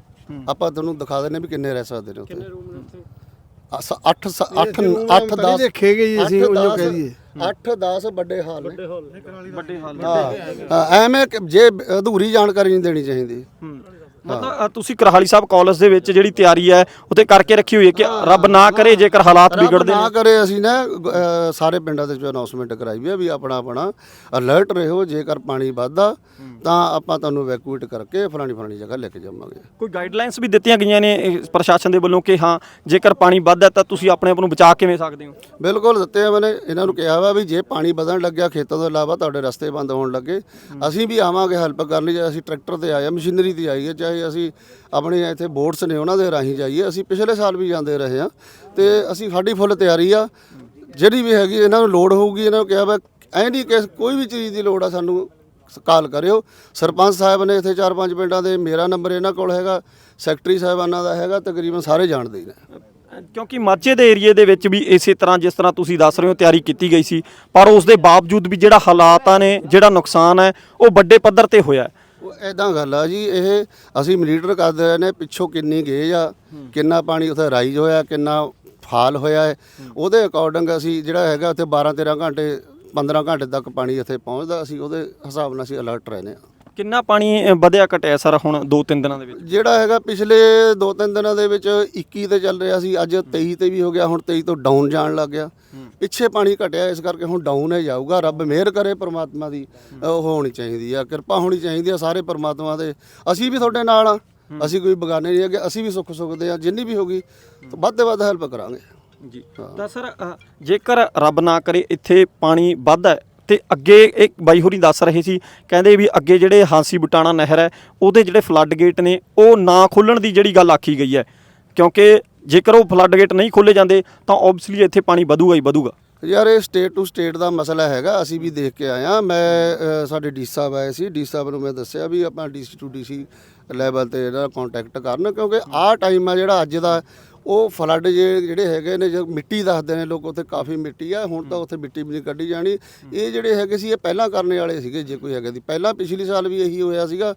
ਆਪਾਂ ਤੁਹਾਨੂੰ ਦਿਖਾ ਦਿੰਨੇ ਵੀ ਕਿੰਨੇ ਰਹਿ ਸਕਦੇ ਨੇ ਉੱਥੇ। 8 8 8 10 ਦੇਖੇਗੇ ਜੀ ਅਸੀਂ ਉਹਨੂੰ ਕਹਿ ਦਈਏ। 8 10 ਵੱਡੇ ਹਾਲ ਨੇ। ਵੱਡੇ ਹਾਲ ਹਾਂ। ਐਵੇਂ ਕਿ ਜੇ ਅਧੂਰੀ ਜਾਣਕਾਰੀ ਨਹੀਂ ਦੇਣੀ ਚਾਹੀਦੀ। ਮਤਲਬ ਅ, ਤੁਸੀਂ ਕਰਹਾਲੀ ਸਾਹਿਬ ਕਾਲਜ ਦੇ ਵਿੱਚ ਜਿਹੜੀ ਤਿਆਰੀ ਹੈ ਉਹਤੇ ਕਰਕੇ ਰੱਖੀ ਹੋਈ ਹੈ ਕਿ ਰੱਬ ਨਾ ਕਰੇ ਜੇਕਰ ਹਾਲਾਤ ਰੱਬ ਵਿਗੜਦੇ ਨਾ ਕਰੇ ਅਸੀਂ ਨਾ ਅਹ, ਸਾਰੇ ਪਿੰਡਾਂ ਦੇ ਵਿੱਚ ਅਨਾਉਂਸਮੈਂਟ ਕਰਾਈ ਵੀ ਆ ਵੀ ਆਪਣਾ ਆਪਣਾ ਅਲਰਟ ਰਹੋ ਜੇਕਰ ਪਾਣੀ ਵੱਧਦਾ ਤਾਂ ਆਪਾਂ ਤੁਹਾਨੂੰ ਇਵੈਕੂਏਟ ਕਰਕੇ ਫਲਾਣੀ ਫਲਾਣੀ ਜਗ੍ਹਾ ਲੈ ਕੇ ਜਾਵਾਂਗੇ। ਕੋਈ ਗਾਈਡਲਾਈਨਸ ਵੀ ਦਿੱਤੀਆਂ ਗਈਆਂ ਨੇ ਇਹ ਪ੍ਰਸ਼ਾਸਨ ਦੇ ਵੱਲੋਂ ਕਿ ਹਾਂ ਜੇਕਰ ਪਾਣੀ ਵੱਧਦਾ ਤਾਂ ਤੁਸੀਂ ਆਪਣੇ ਆਪ ਨੂੰ ਬਚਾ ਕਿਵੇਂ ਸਕਦੇ ਹੋ? ਬਿਲਕੁਲ ਦਿੱਤੇ ਆ ਮੈਨੇ ਇਹਨਾਂ ਨੂੰ ਕਿਹਾ ਵਾ ਵੀ ਜੇ ਪਾਣੀ ਵਧਣ ਲੱਗਿਆ ਖੇਤਾਂ ਤੋਂ ਇਲਾਵਾ ਤੁਹਾਡੇ ਰਸਤੇ ਬੰਦ ਹੋਣ ਲੱਗੇ ਅਸੀਂ ਵੀ ਆਵਾਂਗੇ ਹੈਲਪ ਕਰਨ ਲਈ ਜੇ ਅਸੀਂ ਟਰੈਕਟਰ ਤੇ ਆਏ ਆ ਮਸ਼ੀਨਰੀ ਤੇ ਆਈਏ ਚਾਹੇ ਅਸੀਂ ਆਪਣੇ ਇੱਥੇ ਬੋਰਡਸ ਨੇ ਉਹਨਾਂ ਦੇ ਰਾਹੀਂ ਜਾਈਏ। ਅਸੀਂ ਪਿਛਲੇ ਸਾਲ ਵੀ ਜਾਂਦੇ ਰਹੇ ਆ ਤੇ ਅਸੀਂ ਸਾਡੀ ਫੁੱਲ ਤਿਆਰੀ ਆ। ਜਿਹੜੀ ਵੀ ਹੈਗੀ ਇਹਨਾਂ ਨੂੰ ਲੋੜ ਹੋਊਗੀ, ਇਹਨਾਂ ਨੂੰ ਕਿਹਾ ਵਾ, ਐ ਨਹੀਂ ਕਿ ਕੋਈ ਵੀ ਚੀਜ਼ ਦੀ ਲੋੜ ਆ, ਸਾਨੂੰ ਕਾਲ ਕਰਿਓ। ਸਰਪੰਚ ਸਾਹਿਬ ਨੇ ਇੱਥੇ ਚਾਰ ਪੰਜ ਪਿੰਡਾਂ ਦੇ, ਮੇਰਾ ਨੰਬਰ ਇਹਨਾਂ ਕੋਲ ਹੈਗਾ, ਸੈਕਟਰੀ ਸਾਹਿਬਾਨਾਂ ਦਾ ਹੈਗਾ, ਤਕਰੀਬਨ ਸਾਰੇ ਜਾਣਦੇ ਹੀ ਨੇ। ਕਿਉਂਕਿ ਮਾਝੇ ਦੇ ਏਰੀਏ ਦੇ ਵਿੱਚ ਵੀ ਇਸੇ ਤਰ੍ਹਾਂ ਜਿਸ ਤਰ੍ਹਾਂ ਤੁਸੀਂ ਦੱਸ ਰਹੇ ਹੋ, ਤਿਆਰੀ ਕੀਤੀ ਗਈ ਸੀ, ਪਰ ਉਸ ਦੇ ਬਾਵਜੂਦ ਵੀ ਜਿਹੜਾ ਹਾਲਾਤਾਂ ਨੇ, ਜਿਹੜਾ ਨੁਕਸਾਨ ਹੈ, ਉਹ ਵੱਡੇ ਪੱਧਰ ਤੇ ਹੋਇਆ ਉਹ ਐਦਾਂ ਗੱਲ ਆ ਜੀ, ਇਹ ਅਸੀਂ ਮੀਟਰ ਕਰਦੇ ਰਹੇ ਨੇ, ਪਿੱਛੋਂ ਕਿੰਨੀ ਗੇਜ ਆ, ਕਿੰਨਾ ਪਾਣੀ ਉੱਥੇ ਰਾਈਜ਼ ਹੋਇਆ, ਕਿੰਨਾ ਫਾਲ ਹੋਇਆ ਹੈ। ਉਹਦੇ ਅਕੋਰਡਿੰਗ ਅਸੀਂ ਜਿਹੜਾ ਹੈਗਾ ਉੱਥੇ 12 13 ਘੰਟੇ 15 ਘੰਟੇ ਤੱਕ ਪਾਣੀ ਇੱਥੇ ਪਹੁੰਚਦਾ, ਅਸੀਂ ਉਹਦੇ ਹਿਸਾਬ ਨਾਲ ਅਸੀਂ ਅਲਰਟ ਰਹਿੰਦੇ ਹਾਂ। ਕਿੰਨਾ ਪਾਣੀ ਅ, ਵਧਿਆ ਘਟਿਆ ਸਰ ਹੁਣ 2-3 ਦਿਨਾਂ ਦੇ ਵਿੱਚ? ਜਿਹੜਾ ਹੈਗਾ ਪਿਛਲੇ 2-3 ਦਿਨਾਂ ਦੇ ਵਿੱਚ 21 ਤੇ ਚੱਲ ਰਿਹਾ ਸੀ ਅੱਜ 23 ਤੇ ਵੀ ਹੋ ਗਿਆ ਹੁਣ 23 ਤੋਂ ਡਾਊਨ ਜਾਣ ਲੱਗ ਗਿਆ। ਪਿੱਛੇ ਪਾਣੀ ਘਟਿਆ ਇਸ ਕਰਕੇ ਹੁਣ ਡਾਊਨ ਹੈ ਜਾਊਗਾ। ਰੱਬ ਮਿਹਰ ਕਰੇ ਪ੍ਰਮਾਤਮਾ ਦੀ ਉਹ ਹੋਣੀ ਚਾਹੀਦੀ ਆ ਕਿਰਪਾ ਹੋਣੀ ਚਾਹੀਦੀ ਆ ਸਾਰੇ ਪ੍ਰਮਾਤਮਾ ਦੇ ਅਸੀਂ ਵੀ ਤੁਹਾਡੇ ਨਾਲ ਆ ਅਸੀਂ ਕੋਈ ਬਗਾਨੇ ਨਹੀਂ ਹੈਗੇ ਅਸੀਂ ਵੀ ਸੁੱਖ ਸੁਖਦੇ ਆ ਜਿੰਨੀ ਵੀ ਹੋਗੀ ਤਾਂ ਵੱਧ ਤੋਂ ਵੱਧ ਹੈਲਪ ਕਰਾਂਗੇ। ਜੀ। ਤਾਂ ਸਰ ਅ, ਜੇਕਰ ਰੱਬ ਨਾ ਕਰੇ ਇੱਥੇ ਪਾਣੀ ਵੱਧਦਾ ਹੈ ਤੇ ਅੱਗੇ ਇੱਕ ਬਾਈ ਹੋਰੀ ਦੱਸ ਰਹੇ ਸੀ, ਕਹਿੰਦੇ ਵੀ ਅੱਗੇ ਜਿਹੜੇ ਹਾਂਸੀ ਬਟਾਣਾ ਨਹਿਰ ਹੈ, ਉਹਦੇ ਜਿਹੜੇ ਫਲੱਡ ਗੇਟ ਨੇ, ਉਹ ਨਾ ਖੋਲਣ ਦੀ ਜਿਹੜੀ ਗੱਲ ਆਖੀ ਗਈ ਹੈ। ਕਿਉਂਕਿ ਜੇਕਰ ਉਹ ਫਲੱਡ ਗੇਟ ਨਹੀਂ ਖੋਲੇ ਜਾਂਦੇ, ਤਾਂ ਆਬਵੀਅਸਲੀ ਇੱਥੇ ਪਾਣੀ ਵਧੂਗਾ ਹੀ ਵਧੂਗਾ। ਯਾਰ, ਇਹ ਸਟੇਟ ਟੂ ਸਟੇਟ ਦਾ ਮਸਲਾ ਹੈਗਾ, ਅਸੀਂ ਵੀ ਦੇਖ ਕੇ ਆਏ ਆ ਮੈਂ ਸਾਡੇ ਡੀ ਸਾਹਿਬ ਆਏ ਸੀ। ਡੀ ਸਾਹਿਬ ਨੂੰ ਮੈਂ ਦੱਸਿਆ ਵੀ ਆਪਾਂ ਡੀਸੀ ਟੂ ਡੀਸੀ ਲੈਵਲ ਤੇ ਇਹਦਾ ਕੰਟੈਕਟ ਕਰਨ, ਕਿਉਂਕਿ ਆਹ ਟਾਈਮ ਆ ਜਿਹੜਾ ਅੱਜ ਦਾ ਉਹ ਫਲੱਡ ਜਿਹੜੇ ਹੈਗੇ ਨੇ ਜੋ ਮਿੱਟੀ ਦੱਸਦੇ ਨੇ ਲੋਕ ਉੱਥੇ ਕਾਫੀ ਮਿੱਟੀ ਆ ਹੁਣ ਤਾਂ ਉੱਥੇ ਮਿੱਟੀ ਵੀ ਨਹੀਂ ਕੱਢੀ ਜਾਣੀ। ਇਹ ਜਿਹੜੇ ਹੈਗੇ ਸੀ ਇਹ ਪਹਿਲਾਂ ਕਰਨੇ ਵਾਲੇ ਸੀਗੇ ਜੇ ਕੋਈ ਹੈਗੇ ਦੀ ਪਹਿਲਾਂ ਪਿਛਲੀ ਸਾਲ ਵੀ ਇਹੀ ਹੋਇਆ ਸੀਗਾ।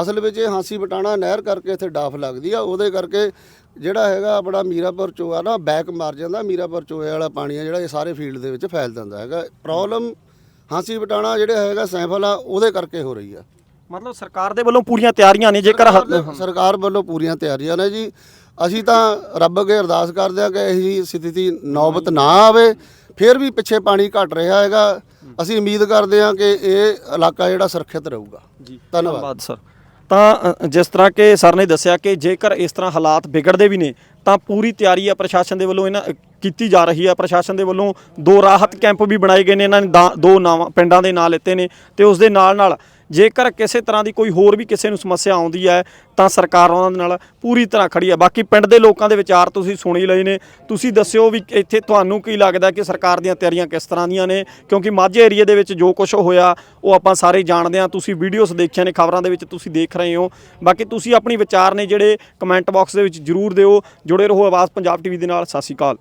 ਅਸਲ ਵਿੱਚ ਇਹ ਹਾਂਸੀ ਬਟਾਣਾ ਨਹਿਰ ਕਰਕੇ ਇੱਥੇ ਡਾਫ ਲੱਗਦੀ ਆ। ਉਹਦੇ ਕਰਕੇ ਜਿਹੜਾ ਹੈਗਾ ਆਪਣਾ ਮੀਰਾਪੁਰ ਚੋਆ ਨਾ ਬੈਕ ਮਾਰ ਜਾਂਦਾ ਮੀਰਾਪੁਰ ਚੋਏ ਵਾਲਾ ਪਾਣੀ ਆ ਜਿਹੜਾ ਇਹ ਸਾਰੇ ਫੀਲਡ ਦੇ ਵਿੱਚ ਫੈਲ ਜਾਂਦਾ ਹੈਗਾ। ਪ੍ਰੋਬਲਮ ਹਾਂਸੀ ਬਟਾਣਾ ਜਿਹੜਾ ਹੈਗਾ ਸੈਂਫਲ ਆ ਉਹਦੇ ਕਰਕੇ ਹੋ ਰਹੀ ਆ। ਮਤਲਬ ਸਰਕਾਰ ਦੇ ਵੱਲੋਂ ਪੂਰੀਆਂ ਤਿਆਰੀਆਂ ਨੇ ਜੇਕਰ ਸਰਕਾਰ ਵੱਲੋਂ ਪੂਰੀਆਂ ਤਿਆਰੀਆਂ ਨੇ ਜੀ। ਅਸੀਂ ਤਾਂ ਰੱਬ ਅੱਗੇ ਅਰਦਾਸ ਕਰਦੇ ਆ ਕਿ ਇਹੀ ਸਥਿਤੀ ਨੌਬਤ ਨਾ ਆਵੇ ਫਿਰ ਵੀ ਪਿੱਛੇ ਪਾਣੀ ਘਟ ਰਿਹਾ ਹੈਗਾ। ਅਸੀਂ ਉਮੀਦ ਕਰਦੇ ਆ ਕਿ ਇਹ ਇਲਾਕਾ ਜਿਹੜਾ ਸੁਰੱਖਿਅਤ ਰਹੂਗਾ। ਜੀ। ਧੰਨਵਾਦ। ਸਰ। ਤਾਂ ਜਿਸ ਤਰ੍ਹਾਂ ਕਿ ਸਰ ਨੇ ਦੱਸਿਆ ਕਿ ਜੇਕਰ ਇਸ ਤਰ੍ਹਾਂ ਹਾਲਾਤ ਵਿਗੜਦੇ ਵੀ ਨੇ ਤਾਂ ਪੂਰੀ ਤਿਆਰੀ ਆ ਪ੍ਰਸ਼ਾਸਨ ਦੇ ਵੱਲੋਂ ਇਹਨਾਂ ਕੀਤੀ ਜਾ ਰਹੀ ਹੈ ਪ੍ਰਸ਼ਾਸਨ ਦੇ ਵੱਲੋਂ ਦੋ ਰਾਹਤ ਕੈਂਪ ਵੀ ਬਣਾਏ ਗਏ ਨੇ। ਇਹਨਾਂ ਨੇ ਦੋ ਨਾਵਾਂ ਪਿੰਡਾਂ ਦੇ ਨਾਂ ਲਿੱਤੇ ਨੇ ਤੇ ਉਸ ਦੇ ਨਾਲ ਨਾਲ ਜੇਕਰ ਕਿਸੇ ਤਰ੍ਹਾਂ ਦੀ ਕੋਈ ਹੋਰ ਵੀ ਕਿਸੇ ਨੂੰ ਸਮੱਸਿਆ ਆਉਂਦੀ ਹੈ, ਤਾਂ ਸਰਕਾਰ ਉਹਨਾਂ ਦੇ ਨਾਲ ਪੂਰੀ ਤਰ੍ਹਾਂ ਖੜੀ ਹੈ। ਬਾਕੀ ਪਿੰਡ ਦੇ ਲੋਕਾਂ ਦੇ ਵਿਚਾਰ ਤੁਸੀਂ ਸੁਣੀ ਲਏ ਨੇ। ਤੁਸੀਂ ਦੱਸਿਓ ਵੀ ਇੱਥੇ ਤੁਹਾਨੂੰ ਕੀ ਲੱਗਦਾ ਕਿ ਸਰਕਾਰ ਦੀਆਂ ਤਿਆਰੀਆਂ ਕਿਸ ਤਰ੍ਹਾਂ ਦੀਆਂ ਨੇ? ਕਿਉਂਕਿ ਮਾਝੇ ਏਰੀਆ ਦੇ ਵਿੱਚ ਜੋ ਕੁਝ ਹੋਇਆ, ਉਹ ਆਪਾਂ ਸਾਰੇ ਜਾਣਦੇ ਹਾਂ। ਤੁਸੀਂ ਵੀਡੀਓਜ਼ ਦੇਖੀਆਂ ਨੇ, ਖਬਰਾਂ ਦੇ ਵਿੱਚ ਤੁਸੀਂ ਦੇਖ ਰਹੇ ਹੋ। ਬਾਕੀ ਤੁਸੀਂ ਆਪਣੀ ਵਿਚਾਰ ਨੇ ਜਿਹੜੇ ਕਮੈਂਟ ਬਾਕਸ ਦੇ ਵਿੱਚ ਜਰੂਰ ਦਿਓ। ਜੁੜੇ ਰਹੋ ਆਵਾਜ਼ ਪੰਜਾਬ ਟੀਵੀ ਦੇ ਨਾਲ। ਸਤਿ ਸ਼੍ਰੀ ਅਕਾਲ।